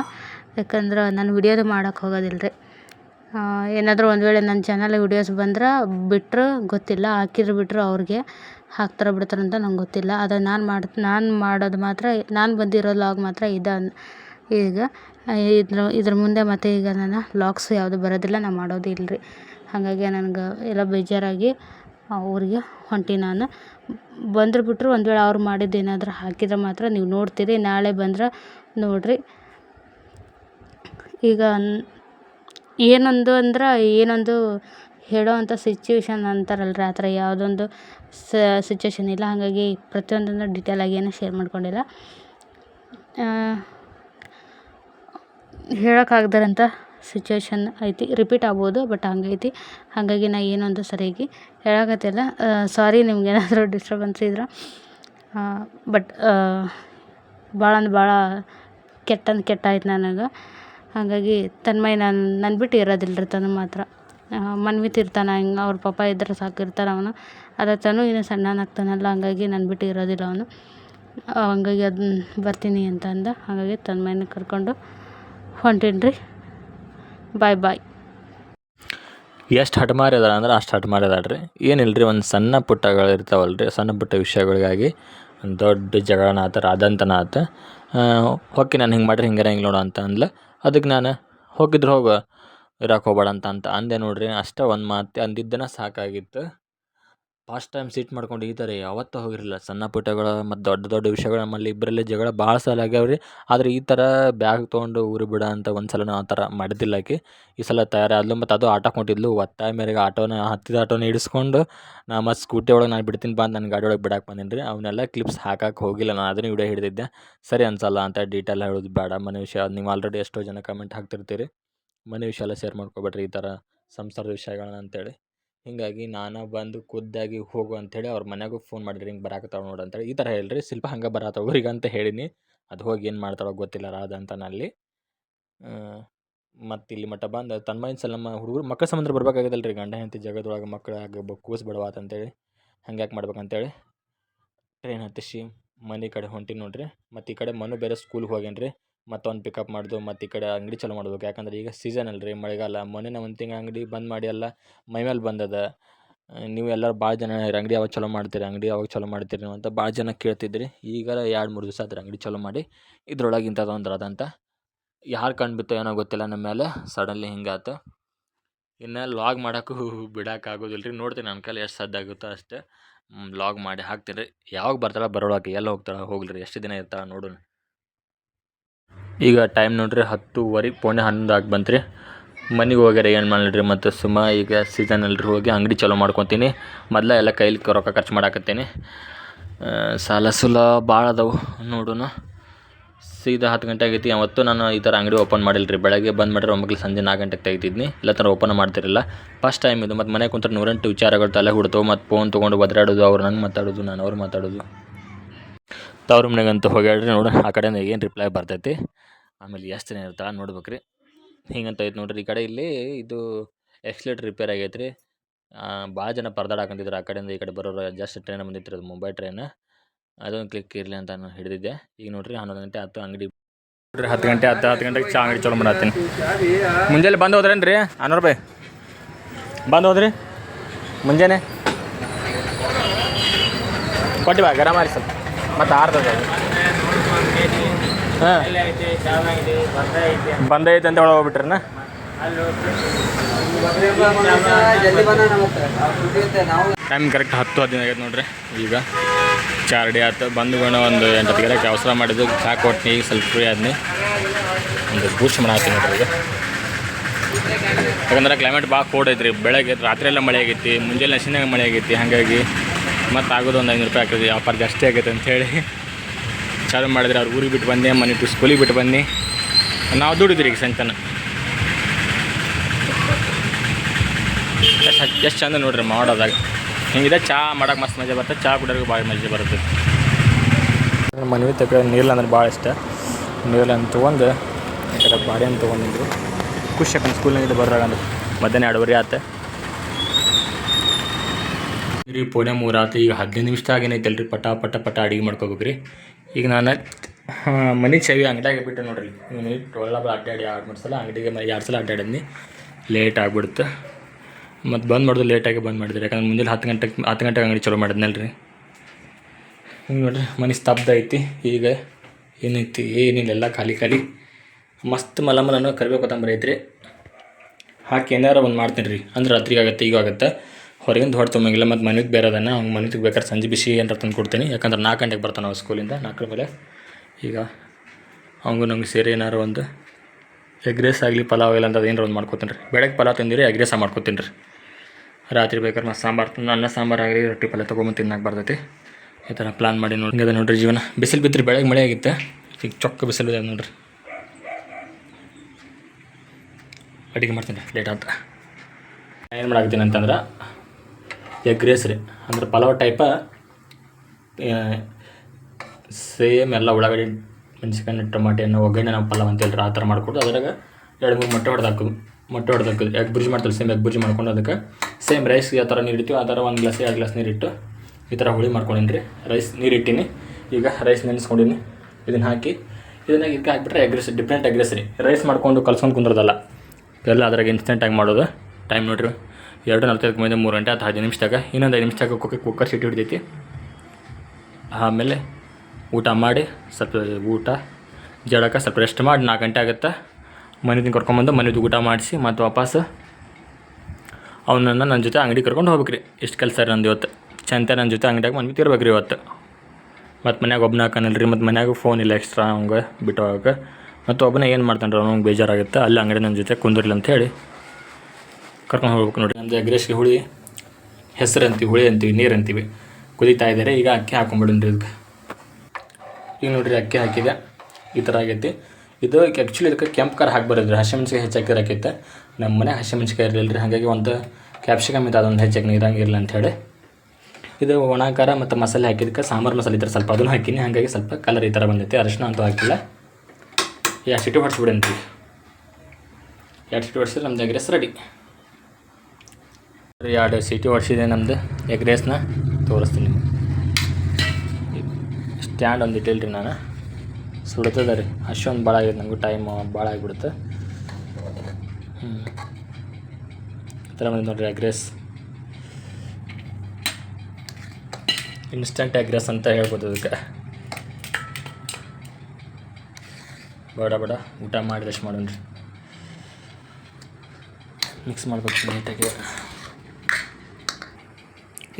[SPEAKER 2] ಯಾಕಂದ್ರೆ ನಾನು ವಿಡಿಯೋದು ಮಾಡೋಕ್ಕೆ ಹೋಗೋದಿಲ್ಲ ಏನಾದರೂ ಒಂದು ವೇಳೆ ನನ್ನ ಚಾನಲ್ ವಿಡಿಯೋಸ್ ಬಂದ್ರೆ ಬಿಟ್ಟರೆ ಗೊತ್ತಿಲ್ಲ, ಹಾಕಿದ್ರು ಬಿಟ್ಟರು ಅವ್ರಿಗೆ ಹಾಕ್ತಾರೋ ಬಿಡ್ತಾರೋ ಅಂತ ನಂಗೆ ಗೊತ್ತಿಲ್ಲ. ಆದರೆ ನಾನು ಮಾಡಿ, ನಾನು ಮಾಡೋದು ಮಾತ್ರ, ನಾನು ಬಂದಿರೋ ಲಾಗ್ ಮಾತ್ರ ಇದು ಈಗ, ಇದ್ರ ಇದ್ರ ಮುಂದೆ ಮತ್ತೆ ಈಗ ನಾನು ಲಾಗ್ಸ್ ಯಾವುದು ಬರೋದಿಲ್ಲ, ನಾನು ಮಾಡೋದು ಇಲ್ಲ ರೀ ಹಾಗಾಗಿ ನನಗೆ ಎಲ್ಲ ಬೇಜಾರಾಗಿ ಅವ್ರಿಗೆ ಹೊಂಟಿ ನಾನು. ಬಂದ್ರೆ ಬಿಟ್ಟರು ಒಂದು ವೇಳೆ ಅವ್ರು ಮಾಡಿದ್ದು ಏನಾದರೂ ಹಾಕಿದ್ರೆ ಮಾತ್ರ ನೀವು ನೋಡ್ತೀರಿ. ನಾಳೆ ಬಂದ್ರೆ ನೋಡಿರಿ. ಈಗ ಏನೊಂದು ಅಂದ್ರೆ ಏನೊಂದು ಹೇಳೋ ಅಂಥ ಸಿಚುವೇಶನ್ ರೀ ಆ ಥರ ಯಾವುದೊಂದು ಸಿಚುವೇಶನ್ ಇಲ್ಲ. ಹಾಗಾಗಿ ಪ್ರತಿಯೊಂದನ್ನು ಡಿಟೇಲಾಗಿ ಏನು ಶೇರ್ ಮಾಡ್ಕೊಂಡಿಲ್ಲ. ಹೇಳೋಕ್ಕಾಗ್ದಿರೋಂಥ ಸಿಚುವೇಶನ್ ಐತಿ. ರಿಪೀಟ್ ಆಗ್ಬೋದು ಬಟ್ ಹಂಗೈತಿ. ಹಾಗಾಗಿ ನಾ ಏನೊಂದು ಸರಿಯಾಗಿ ಹೇಳಕತ್ತಿಲ್ಲ. ಸಾರಿ ನಿಮ್ಗೇನಾದರೂ ಡಿಸ್ಟರ್ಬೆನ್ಸ್ ಇದ್ರೆ. ಬಟ್ ಭಾಳ ಅಂದ್ರೆ ಭಾಳ ಕೆಟ್ಟಂದು ಕೆಟ್ಟ ಆಯ್ತು ನನಗೆ. ಹಾಗಾಗಿ ತನ್ಮಯ ನನ್ನ ನನ್ನ ಬಿಟ್ಟು ಇರೋದಿಲ್ಲ ರೀ ತನು ಮಾತ್ರ ಮನ್ವಿತ್ ಇರ್ತಾನೆ, ಹಿಂಗೆ ಅವ್ರ ಪಪ್ಪ ಇದ್ರೆ ಸಾಕು ಇರ್ತಾನೆ ಅವನು. ಅದೇ ತನು ಇನ್ನೂ ಸಣ್ಣನಾಗ್ತಾನಲ್ಲ ಹಂಗಾಗಿ ನನ್ನ ಬಿಟ್ಟು ಇರೋದಿಲ್ಲ ಅವನು. ಹಂಗಾಗಿ ಅದನ್ನ ಬರ್ತೀನಿ ಅಂತ ಅಂದ. ಹಾಗಾಗಿ ತನ್ಮಯನ ಕರ್ಕೊಂಡು ಹೊಂಟೀನಿ ರೀ ಬಾಯ್ ಬಾಯ್.
[SPEAKER 1] ಎಷ್ಟು ಹಠ ಅದಾಳ ಅಂದ್ರೆ ಅಷ್ಟು ಹಠಮಾರಿ ಅದಾಳ ರೀ ಏನಿಲ್ಲ ರೀ ಒಂದು ಸಣ್ಣ ಪುಟ್ಟಗಳು ಇರ್ತಾವಲ್ಲ ರೀ ಸಣ್ಣ ಪುಟ್ಟ ವಿಷಯಗಳಿಗಾಗಿ ಒಂದು ದೊಡ್ಡ ಜಗಳನ ಆತ ರಾದಂತನ ಆತ ಹೊಕ್ಕಿ ನಾನು ಹಿಂಗೆ ಮಾಡ್ರಿ ಹಿಂಗಾರ ಹಿಂಗೆ ನೋಡು ಅಂತ ಅಂದ್ಲ. ಅದಕ್ಕೆ ನಾನು ಹೋಗಿದ್ರೆ ಹೋಗು ಇರಕ್ಕೆ ಹೋಗ್ಬೇಡ ಅಂತ ಅಂತ ಅಂದೆ ನೋಡ್ರಿ. ಅಷ್ಟೇ ಒಂದು ಮಾತು ಅಂದಿದ್ದನ ಸಾಕಾಗಿತ್ತು. ಫಸ್ಟ್ ಟೈಮ್ ಸೀಟ್ ಮಾಡ್ಕೊಂಡು ಈ ಥರ ಯಾವತ್ತೂ ಹೋಗಿರಲಿಲ್ಲ. ಸಣ್ಣ ಪುಟ್ಟಗಳ ಮತ್ತು ದೊಡ್ಡ ದೊಡ್ಡ ವಿಷಯಗಳು ನಮ್ಮಲ್ಲಿ ಇಬ್ಬರಲ್ಲಿ ಜಗಳ ಭಾಳ ಸಲ ಆಗ್ಯಾವ ರೀ ಆದ್ರೆ ಈ ಥರ ಬ್ಯಾಗ್ ತೊಗೊಂಡು ಊರು ಬಿಡ ಅಂತ ಒಂದು ಸಲನೂ ಆ ಥರ ಮಾಡಿದ್ದಿಲ್ಲ ಆಕಿ ಈ ಸಲ ತಯಾರಾದ್ಲು ಮತ್ತು ಅದು ಆಟೋ ಕೊಟ್ಟಿದ್ಲು. ಒತ್ತಾಯ ಮೇರೆಗೆ ಆಟೋನ, ಹತ್ತಿದ ಆಟೋನ ಹಿಡಿಸ್ಕೊಂಡು, ನಾ ಮತ್ತು ಸ್ಕೂಟಿ ಒಳಗೆ ನಾನು ಬಿಡ್ತೀನಿ ಬಾ ನನ್ನ ಗಾಡಿ ಒಳಗೆ ಬಿಡಕ್ಕೆ ಬಂದೀನಿ ರೀ ಅವನ್ನೆಲ್ಲ ಕ್ಲಿಪ್ಸ್ ಹಾಕಕ್ಕೆ ಹೋಗಿಲ್ಲ. ನಾನು ಅದನ್ನು ವಿಡಿಯೋ ಹಿಡಿದಿದ್ದೆ. ಸರಿ ಅನ್ಸಲ್ಲ ಅಂತ ಡೀಟೇಲ್ ಹೇಳೋದು ಬೇಡ. ಮನೆ ವಿಷಯ ನೀವು ಆಲ್ರೆಡಿ ಎಷ್ಟೋ ಜನ ಕಮೆಂಟ್ ಹಾಕ್ತಿರ್ತೀರಿ. ಮನೆ ವಿಷಯ ಎಲ್ಲ ಶೇರ್ ಮಾಡ್ಕೊಬೇಡ್ರಿ ಈ ಥರ ಸಂಸಾರದ ವಿಷಯಗಳನ್ನ ಅಂತೇಳಿ. ಹೀಗಾಗಿ ನಾನು ಬಂದು ಖುದ್ದಾಗಿ ಹೋಗು ಅಂಥೇಳಿ ಅವ್ರ ಮನೆಗೂ ಫೋನ್ ಮಾಡಿದ್ರಿ. ಹಿಂಗೆ ಬರಾಕತ್ತಾವ ನೋಡು ಅಂತೇಳಿ ಈ ಥರ ಹೇಳ್ರಿ, ಶಿಲ್ಪ ಹಂಗೆ ಬರತ್ತಾವ ಊರಿಗೆ ಅಂತ ಹೇಳೀನಿ. ಅದು ಹೋಗಿ ಏನು ಮಾಡ್ತಾಳೋ ಗೊತ್ತಿಲ್ಲ ರಾಧ ಅಂತ ನಲ್ಲಿ ಮತ್ತು ಇಲ್ಲಿ ಮಟ್ಟ ಬಂದು ತನ್ಮಯನ್ ಸಲ ನಮ್ಮ ಹುಡುಗರು ಮಕ್ಕಳ ಸಂಬಂಧ ಬರ್ಬೇಕಾಗದಲ್ಲ ರೀ ಗಂಡ ಹೆಂಡತಿ ಜಗದೊಳಗೆ ಮಕ್ಕಳು ಆಗ ಕೂಸ್ ಬಿಡವಾತ ಅಂತೇಳಿ ಹಂಗೆ ಯಾಕೆ ಮಾಡ್ಬೇಕಂತೇಳಿ ಟ್ರೈನ್ ಹತ್ತಿಸಿ ಮನೆ ಕಡೆ ಹೊಂಟಿ ನೋಡ್ರಿ. ಮತ್ತು ಈ ಕಡೆ ಮನು ಬೇರೆ ಸ್ಕೂಲ್ಗೆ ಹೋಗ್ಯಾನ ಮತ್ತೊಂದು ಪಿಕಪ್ ಮಾಡಿದ್ವು ಮತ್ತು ಈ ಕಡೆ ಅಂಗಡಿ ಚಲೋ ಮಾಡ್ಬೇಕು. ಯಾಕಂದ್ರೆ ಈಗ ಸೀಸನ್ ಅಲ್ಲ ರೀ ಮಳೆಗಾಲ ಮೊನ್ನೆನೇ ಒಂದು ತಿಂಗಳ ಅಂಗಡಿ ಬಂದ್ ಮಾಡಿ ಎಲ್ಲ ಮೈ ಮೇಲೆ ಬಂದದ. ನೀವು ಎಲ್ಲರೂ ಭಾಳ ಜನ ಅಂಗಡಿ ಯಾವಾಗ ಚಲೋ ಮಾಡ್ತೀರಿ, ಅಂಗಡಿ ಯಾವಾಗ ಚಲೋ ಮಾಡ್ತೀರಿ ಅಂತ ಭಾಳ ಜನ ಕೇಳ್ತಿದ್ರಿ. ಈಗ ಎರಡು ಮೂರು ದಿವಸ ಆದ್ರೆ ಅಂಗಡಿ ಚಲೋ ಮಾಡಿ. ಇದ್ರೊಳಗೆ ಇಂಥದ್ದೊಂದು ಅದಂತ ಯಾರು ಕಣ್ಣು ಬಿತ್ತೋ ಏನೋ ಗೊತ್ತಿಲ್ಲ ನಮ್ಮ ಮೇಲೆ ಸಡನ್ಲಿ ಹಿಂಗಾಯ್ತು ಇನ್ನು ಲಾಗ್ ಮಾಡೋಕ್ಕೂ ಬಿಡೋಕ್ಕಾಗೋದಿಲ್ಲ ರೀ ನೋಡ್ತೀನಿ ನನ್ನ ಕೈಲಿ ಎಷ್ಟು ಸದ್ದಾಗುತ್ತೋ ಅಷ್ಟೇ. ಲಾಗ್ ಮಾಡಿ ಹಾಕ್ತೀನಿ ರೀ. ಯಾವಾಗ ಬರ್ತಾಳೆ ಬರೋಳಕ್ಕೆ ಎಲ್ಲ ಹೋಗ್ತಾಳೆ ಹೋಗ್ಲಿ ರೀ. ಎಷ್ಟು ದಿನ ಇರ್ತಾಳೆ ನೋಡೋಣ. ಈಗ ಟೈಮ್ ನೋಡ್ರಿ, ಹತ್ತುವರೆ, ಪೋಣೆ ಹನ್ನೊಂದು ಆಗಿ ಬಂತು ರೀ ಮನೆಗೆ ಹೋಗ್ಯಾರ ಏನು ಮಾಡಲ್ರಿ ಮತ್ತು ಸುಮ್ಮ ಈಗ ಸೀಸನ್ ಅಲ್ರಿ ಹೋಗಿ ಅಂಗಡಿ ಚಲೋ ಮಾಡ್ಕೊತೀನಿ. ಮೊದಲ ಎಲ್ಲ ಕೈಲಿ ರೊಕ್ಕ ಖರ್ಚು ಮಾಡಾಕತ್ತೀನಿ. ಸಾಲ ಸುಲ ಭಾಳ ಅದಾವು ನೋಡೋಣ ಸೀದಾ ಹತ್ತು ಗಂಟೆ ಆಗೈತಿ ಅವತ್ತು ನಾನು ಈ ಥರ ಅಂಗಡಿ ಓಪನ್ ಮಾಡಿಲ್ಲ ರೀ ಬೆಳಗ್ಗೆ ಬಂದು ಮಾಡಿದ್ರೆ ಒಮ್ಮಕ್ಲಿ ಸಂಜೆ ನಾಲ್ಕು ಗಂಟೆಗೆ ತೆಗಿತಿದ್ನಿ ಇಲ್ಲ ಥರ ಓಪನ್ ಮಾಡ್ತಿರಲಿಲ್ಲ. ಫಸ್ಟ್ ಟೈಮ್ ಇದು. ಮತ್ತು ಮನೆ ಕುಂತ್ರೆ ನೂರೆಂಟು ವಿಚಾರಗಳು ತಲೆ ಹುಡ್ತವೆ, ಮತ್ತು ಫೋನ್ ತೊಗೊಂಡು ಒದರಾಡೋದು, ಅವ್ರು ನಂಗೆ ಮಾತಾಡೋದು, ನಾನು ಅವ್ರು ಮಾತಾಡೋದು. ತವ್ರ ಮನೆಗಂತೂ ಹೋಗ್ಯಾಡ್ರಿ ನೋಡಿ, ಆ ಕಡೆಯಿಂದ ಏನು ರಿಪ್ಲೈ ಬರ್ತೈತಿ. ಆಮೇಲೆ ಎಷ್ಟು ದಿನ ಇರ್ತಾಳೆ ನೋಡ್ಬೇಕು ರೀ ಹಿಂಗಂತ ಐತೆ ನೋಡ್ರಿ ಈ ಕಡೆ ಇಲ್ಲಿ ಇದು ಎಕ್ಸ್ಲೇಟ್ ರಿಪೇರ್ ಆಗೈತೆ ರೀ ಭಾಳ ಜನ ಪರದಾಡಕಂತಿದ್ರು ಆ ಕಡೆಯಿಂದ ಈ ಕಡೆ ಬರೋರು. ಜಸ್ಟ್ ಟ್ರೈನ್ ಬಂದಿತ್ತು ಮುಂಬೈ ಟ್ರೈನ್ ಅದೊಂದು ಕ್ಲಿಕ್ ಇರಲಿ ಅಂತ ನಾನು ಹಿಡಿದಿದ್ದೆ. ಈಗ ನೋಡ್ರಿ ಹನ್ನೊಂದು ಗಂಟೆ ಹತ್ತು ಅಂಗಡಿ ನೋಡ್ರಿ ಹತ್ತು ಗಂಟೆ ಹತ್ತು ಹತ್ತು ಗಂಟೆಗೆ ಚಾ, ಅಂಗಡಿ ಚಲೋ ಮಾಡತ್ತೀನಿ. ಮುಂಜಾನೆ ಬಂದು ಹೋದ್ರೇನು ರೀ ಹನ್ನೂರು ಬಾಯ್, ಬಂದು ಹೋದ್ರಿ? ಮುಂಜಾನೆ? ಕೊಟ್ಟು ಬಾ, ಗರಂ ಆರಿ ಸ್ವಲ್ಪ. ಮತ್ತು ಆರ್ತದ ಹಾಂ. ಬಂದೈತೆ ಅಂತ ಒಳಗೆ ಹೋಗ್ಬಿಟ್ರನ ಟೈಮ್ ಕರೆಕ್ಟ್ ಹತ್ತು ಹದಿನೈದು ಆಗೈತೆ ನೋಡ್ರಿ. ಈಗ ಚಾರ್ಡಿ ಆಯ್ತು ಬಂದುಗಳು ಒಂದು ಎಂಟು ಹತ್ತಿಗೆ ಅವಸರ ಮಾಡಿದ್ದು. ಚಾ ಕೊಟ್ಟು ಈಗ ಸ್ವಲ್ಪ ಫ್ರೀ ಆದ್ನಿ. ಒಂದು ಬೂಸ್ಟ್ ಮಾಡತ್ತೀನಿ ನೋಡ್ರಿ ಈಗ. ಯಾಕಂದ್ರೆ ಕ್ಲೈಮೇಟ್ ಭಾಳ ಕೋಡ್ ಐತ್ರಿ. ಬೆಳಗ್ಗೆ ರಾತ್ರಿ ಎಲ್ಲ ಮಳೆ ಆಗೈತಿ. ಮುಂಜಾನೆ ಹಸಿನಾಗ ಮಳೆ ಆಗೈತಿ. ಹಾಗಾಗಿ ಮತ್ತೆ ಆಗೋದು ಒಂದು ಐನೂರು ರೂಪಾಯಿ ಆಗ್ತದೆ ವ್ಯಾಪಾರ ಜಾಸ್ತಿ ಆಗೈತೆ ಅಂಥೇಳಿ ಚಾಲು ಮಾಡಿದ್ರೆ ಅವ್ರು ಊರಿಗೆ ಬಿಟ್ಟು ಬಂದೆ ಮನೆ ಟು ಸ್ಕೂಲಿಗೆ ಬಿಟ್ಟು ಬನ್ನಿ. ನಾವು ದುಡಿದ್ರಿ ಈಗ ಸಂತನ. ಎಷ್ಟು ಎಷ್ಟು ಚಂದ ನೋಡ್ರಿ ಮಾಡೋದಾಗ. ಹಿಂಗಿದೆ ಚಾ ಮಾಡೋಕೆ ಮಸ್ತ್ ಮಜಾ ಬರ್ತದೆ, ಚಾ ಕುಡಿಯೋಕೆ ಭಾಳ ಮಜಾ ಬರುತ್ತೆ. ಮನವಿ ತಕ್ಕ ನೀರ್ಲ ಅಂದ್ರೆ ಭಾಳ ಇಷ್ಟ. ನೀರ್ಲ ಅಂತ ತೊಗೊಂಡು ಬಾಡಿ ಅಂತ ತೊಗೊಂಡಿದ್ರು ಖುಷಿ ಯಾಕಂದ್ರೆ ಸ್ಕೂಲ್ನಾಗಿದ್ದು ಬರೋಣ ಅಂದ್ರೆ. ಮಧ್ಯಾಹ್ನ ಎರಡುವರೆ ಆತ ರೀ ಪೋನೆ ಮೂರು ಆತು ಈಗ ಹದಿನೈದು ನಿಮಿಷದಾಗ ಏನೈತಲ್ರಿ ಪಟ ಪಟ ಪಟ ಅಡುಗೆ ಮಾಡ್ಕೋಬೇಕ್ರಿ. ಈಗ ನಾನು ಮನೆ ಚವಿ ಅಂಗಡಿಯಾಗೆ ಬಿಟ್ಟೆ ನೋಡ್ರಿ. ಮನೆ ಟೊಳ್ಳ ಅಡ್ಡಾಡಿ ಎರಡು ಮೂರು ಅಂಗಡಿಗೆ ಮ ಎರಡು ಸಲ ಅಡ್ಡಾಡಿದ್ನಿ ಲೇಟ್ ಆಗ್ಬಿಡುತ್ತೆ. ಮತ್ತು ಬಂದ್ ಮಾಡೋದು ಲೇಟಾಗಿ ಬಂದ್ ಮಾಡಿದ್ರಿ. ಯಾಕಂದ್ರೆ ಮುಂಜಾನೆ ಹತ್ತು ಗಂಟೆಗೆ ಹತ್ತು ಗಂಟೆಗೆ ಅಂಗಡಿ ಚಲೋ ಮಾಡಿದ್ನಲ್ರಿ. ಹಿಂಗೆ ನೋಡ್ರಿ, ಮನೆ ಸ್ತಬ್ಧ ಐತಿ. ಈಗ ಏನೈತಿ, ಏನಿಲ್ಲ, ಎಲ್ಲ ಖಾಲಿ ಖಾಲಿ. ಮಸ್ತ್ ಮಲಮಲನೂ ಕರಿಬೇಕು ಕೊತ್ತಂಬರಿ ಐತ್ರಿ. ಹಾಕಿ ಏನಾರು ಒಂದು ಮಾಡ್ತೀನಿ ರೀ ಅಂದ್ರೆ ರಾತ್ರಿಗೆ ಆಗುತ್ತೆ, ಈಗ ಆಗುತ್ತೆ. ಹೊರಗಿಂದ ಹೊಡೆ ತೊಗೊಂಬಂಗಿಲ್ಲ ಮತ್ತು ಮನೆಗೆ ಬೇರೆ ಅದನ್ನು ಅವ್ನು ಮನೆಗೆ ಬೇಕಾದ್ರೆ ಸಂಜೆ ಬಿಸಿ ಏನಾರ ತಂದು ಕೊಡ್ತೀನಿ. ಯಾಕಂದ್ರೆ ನಾಲ್ಕು ಗಂಟೆಗೆ ಬರ್ತಾನೆ ಅವ್ನು ಸ್ಕೂಲಿಂದ, ನಾಲ್ಕರ ಮೇಲೆ. ಈಗ ಅವಂಗೂ ನಮ್ಗೆ ಸೇರಿ ಏನಾರು ಒಂದು ಎಗ್ ರೈಸ್ ಆಗಲಿ, ಪಲಾವ್ ಇಲ್ಲ ಅಂತ ಏನಾರ ಒಂದು ಮಾಡ್ಕೊತೀನಿ ರೀ. ಬೆಳಗ್ಗೆ ಪಲಾವ್ ತಿಂದಿರಿ, ಎಗ್ ರೈಸ ಮಾಡ್ಕೊತೀನಿ ರೀ. ರಾತ್ರಿ ಬೇಕಾದ್ರೆ ಮತ್ತು ಸಾಂಬಾರು ತಂದು ಅನ್ನ ಸಾಂಬಾರು ಆಗಲಿ, ರೊಟ್ಟಿ ಪಲ್ಯ ತೊಗೊಂಬಂದು ತಿನ್ನಕ್ಕೆ ಬರ್ತೈತಿ. ಈ ಥರ ಪ್ಲಾನ್ ಮಾಡಿ ನೋಡಿ. ಅದ ನೋಡಿರಿ ಜೀವನ. ಬಿಸಿಲು ಬಿದ್ದರೆ ಬೆಳಗ್ಗೆ ಮಳೆ ಆಗಿತ್ತು. ಈಗ ಚೊಕ್ಕ ಬಿಸಿಲು ಇದೆ ನೋಡಿರಿ. ಅಡುಗೆ ಮಾಡ್ತೀನಿ ಲೇಟ್ ಅಂತ ಏನು ಮಾಡಾಕ್ತೀನಿ ಅಂತಂದ್ರೆ ಎಗ್ ರೈಸ್ ರೀ ಅಂದ್ರೆ ಪಲಾವ್ ಟೈಪ ಸೇಮ್ ಎಲ್ಲ ಉಳ್ಳಾಗಡ್ಡಿ, ಮೆಣಸಿನ್ಕಾಯಿ, ಟೊಮಾಟೆ ಹಣ್ಣು ಒಗ್ಗರಣೆ ನಾವು ಪಲಾವ್ ಅಂತೇಳಿ ಆ ಥರ ಮಾಡ್ಕೊಂಡು ಅದ್ರಾಗ ಎರಡು ಮೂರು ಮೊಟ್ಟೆ ಹೊಡೆದು ಹಾಕೋದು, ಮೊಟ್ಟೆ ಹೊಡೆದು ಹಾಕೋದು. ಎಗ್ ಬುರ್ಜಿ ಮಾಡ್ತಾರೆ ಸೇಮ್ ಎಗ್ ಬುರ್ಜಿ ಮಾಡ್ಕೊಂಡು ಅದಕ್ಕೆ ಸೇಮ್ ರೈಸ್ ಯಾವ ಥರ ನೀರು ಇಡ್ತೀವಿ. ಆ ಥರ ಒಂದು ಗ್ಲಾಸ್ ಎರಡು ಗ್ಲಾಸ್ ನೀರಿಟ್ಟು ಈ ಥರ ಹುಳಿ ಮಾಡ್ಕೊಂಡಿನಿ ರೀ ರೈಸ್ ನೀರು ಇಟ್ಟೀನಿ. ಈಗ ರೈಸ್ ನೆನೆಸ್ಕೊಂಡಿನಿ. ಇದನ್ನು ಹಾಕಿ ಇದನ್ನ ಇದಕ್ಕೆ ಹಾಕ್ಬಿಟ್ರೆ egg rice different egg rice ರೀ ರೈಸ್ ಮಾಡ್ಕೊಂಡು ಕಲ್ಸ್ಕೊಂಡು ಕುಂದ್ರದಲ್ಲ. ಎಲ್ಲ ಅದ್ರಾಗ ಇನ್ಸ್ಟೆಂಟಾಗಿ ಮಾಡೋದು. ಟೈಮ್ ನೋಡ್ರಿ. ಎರಡು ನಲ್ವತ್ತೈದಕ್ಕೆ ಮುಂದೆ ಮೂರು ಗಂಟೆ ಹತ್ತು ಹದಿನೈದು ನಿಮಿಷದಾಗ, ಇನ್ನೊಂದು ಐದು ನಿಮಿಷದಾಗ ಕುಕ್ಕರ್ ಕುಕ್ಕರ್ ಸಿಟಿ ಹಿಡಿದೈತಿ. ಆಮೇಲೆ ಊಟ ಮಾಡಿ, ಸ್ವಲ್ಪ ಊಟ ಜಡಕ ಸ್ವಲ್ಪ ರೆಸ್ಟ್ ಮಾಡಿ, ನಾಲ್ಕು ಗಂಟೆ ಆಗುತ್ತೆ. ಮನೆದಿಂದ ಕರ್ಕೊಂಬಂದು ಮನೆದು ಊಟ ಮಾಡಿಸಿ, ಮತ್ತು ವಾಪಸ್ ಅವನನ್ನು ನನ್ನ ಜೊತೆ ಅಂಗಡಿ ಕರ್ಕೊಂಡು ಹೋಗ್ಬೇಕ್ರಿ. ಇಷ್ಟು ಕೆಲಸ ರೀ ನಂದು ಇವತ್ತು. ಚಂತೆ ನನ್ನ ಜೊತೆ ಅಂಗಡಿಯಾಗ ಮನೆ ತಿರ್ಬೇಕು ರೀ ಇವತ್ತು. ಮತ್ತು ಮನ್ಯಾಗ ಒಬ್ಬನ ಹಾಕನಲ್ಲ ರೀ ಮತ್ತು ಮನ್ಯಾಗ ಫೋನ್ ಇಲ್ಲ ಎಕ್ಸ್ಟ್ರಾ ಅವಂಗೆ ಬಿಟ್ಟು ಹೋಗಕ್ಕೆ ಮತ್ತು ಒಬ್ಬನ ಏನು ಮಾಡ್ತಾನೆ ರೀ ಅವ್ನಿಗೆ ಬೇಜಾರಾಗುತ್ತೆ, ಅಲ್ಲಿ ಅಂಗಡಿ ನನ್ನ ಜೊತೆ ಕುಂದಿರ್ಲಿ ಅಂತ ಹೇಳಿ. ಕರ್ಕೊಂಡು ಹೋಗ್ಬೇಕು ನೋಡಿ. ನಮ್ಮದು ಅಗ್ರೇಶ್ಗೆ ಹುಳಿ ಹೆಸರು ಅಂತೀವಿ ಹುಳಿ ಅಂತೀವಿ ನೀರು ಅಂತೀವಿ ಕುದೀತಾ ಇದ್ದಾರೆ, ಈಗ ಅಕ್ಕಿ ಹಾಕೊಂಡ್ಬಿಡೋಣ ರೀ ಇದಕ್ಕೆ. ಈಗ ನೋಡಿರಿ ಅಕ್ಕಿ ಹಾಕಿದೆ. ಈ ಥರ ಆಗೈತಿ. ಇದು ಆ್ಯಕ್ಚುಲಿ ಇದಕ್ಕೆ ಕೆಂಪು ಖಾರ ಹಾಕಿ ಹಸಿಮೆಣ್ಸಿಗೆ ಹೆಚ್ಚು ಹಾಕಿದ್ರೆ ಆಕೈತೆ ನಮ್ಮ ಮನೆ ಹಸಿಮೆಣ್ಸಿಕಾಯಿ ಇರಲಿಲ್ಲ ರೀ. ಹಾಗಾಗಿ ಒಂದು ಕ್ಯಾಪ್ಸಿಕಮ್ ಇದೆ ಅದೊಂದು ಹೆಚ್ಚಾಗಿ ನೀರಂಗಿರಲಿಲ್ಲ ಅಂತ ಹೇಳಿ. ಇದು ಒಣ ಖಾರ ಮತ್ತು ಮಸಾಲೆ ಹಾಕಿದ್ದಕ್ಕೆ ಸಾಂಬಾರು ಮಸಾಲೆ ಇದ್ರೆ ಸ್ವಲ್ಪ ಅದನ್ನು ಹಾಕಿನಿ. ಹಾಗಾಗಿ ಸ್ವಲ್ಪ ಕಲರ್ ಈ ಥರ ಬಂದೈತೆ. ಅರಿಶಿನ ಅಂತೂ ಹಾಕಿಲ್ಲ. ಎರಡು ಸಿಟಿ ಹೊಡ್ಸ್ಬಿಡಂತೀವಿ ಎರಡು ಸಿಟಿ ಹೊಡ್ಸಿದ್ರೆ ನಮ್ದು ಎಗ್ರೆಸ್ ರೆಡಿ ಎರಡು ಸಿಟಿ ಹೊಡ್ಸಿದೆ ನಮ್ಮದು ಎಗ್ ರೇಸ್ನ ತೋರಿಸ್ತೀನಿ ಸ್ಟ್ಯಾಂಡ್ ಒಂದು ರೀ ನಾನು. ಸುಡ್ತದೆ ರೀ. ಅಷ್ಟೊಂದು ಭಾಳ ಆಗಿದೆ ನನಗೂ ಟೈಮ್, ಭಾಳ ಆಗಿಬಿಡುತ್ತೆ. ಹ್ಞೂ ಈ ಥರ ಬಂದು ನೋಡಿರಿ egg rice. Instant egg rice ಅಂತ ಹೇಳ್ಬೋದು ಅದಕ್ಕೆ. ಬೇಡ ಬೇಡ. ಊಟ ಮಾಡಿದಷ್ಟು ಮಾಡೋಣ ರೀ. ಮಿಕ್ಸ್ ಮಾಡ್ಬೇಕು ನೀಟಾಗಿ.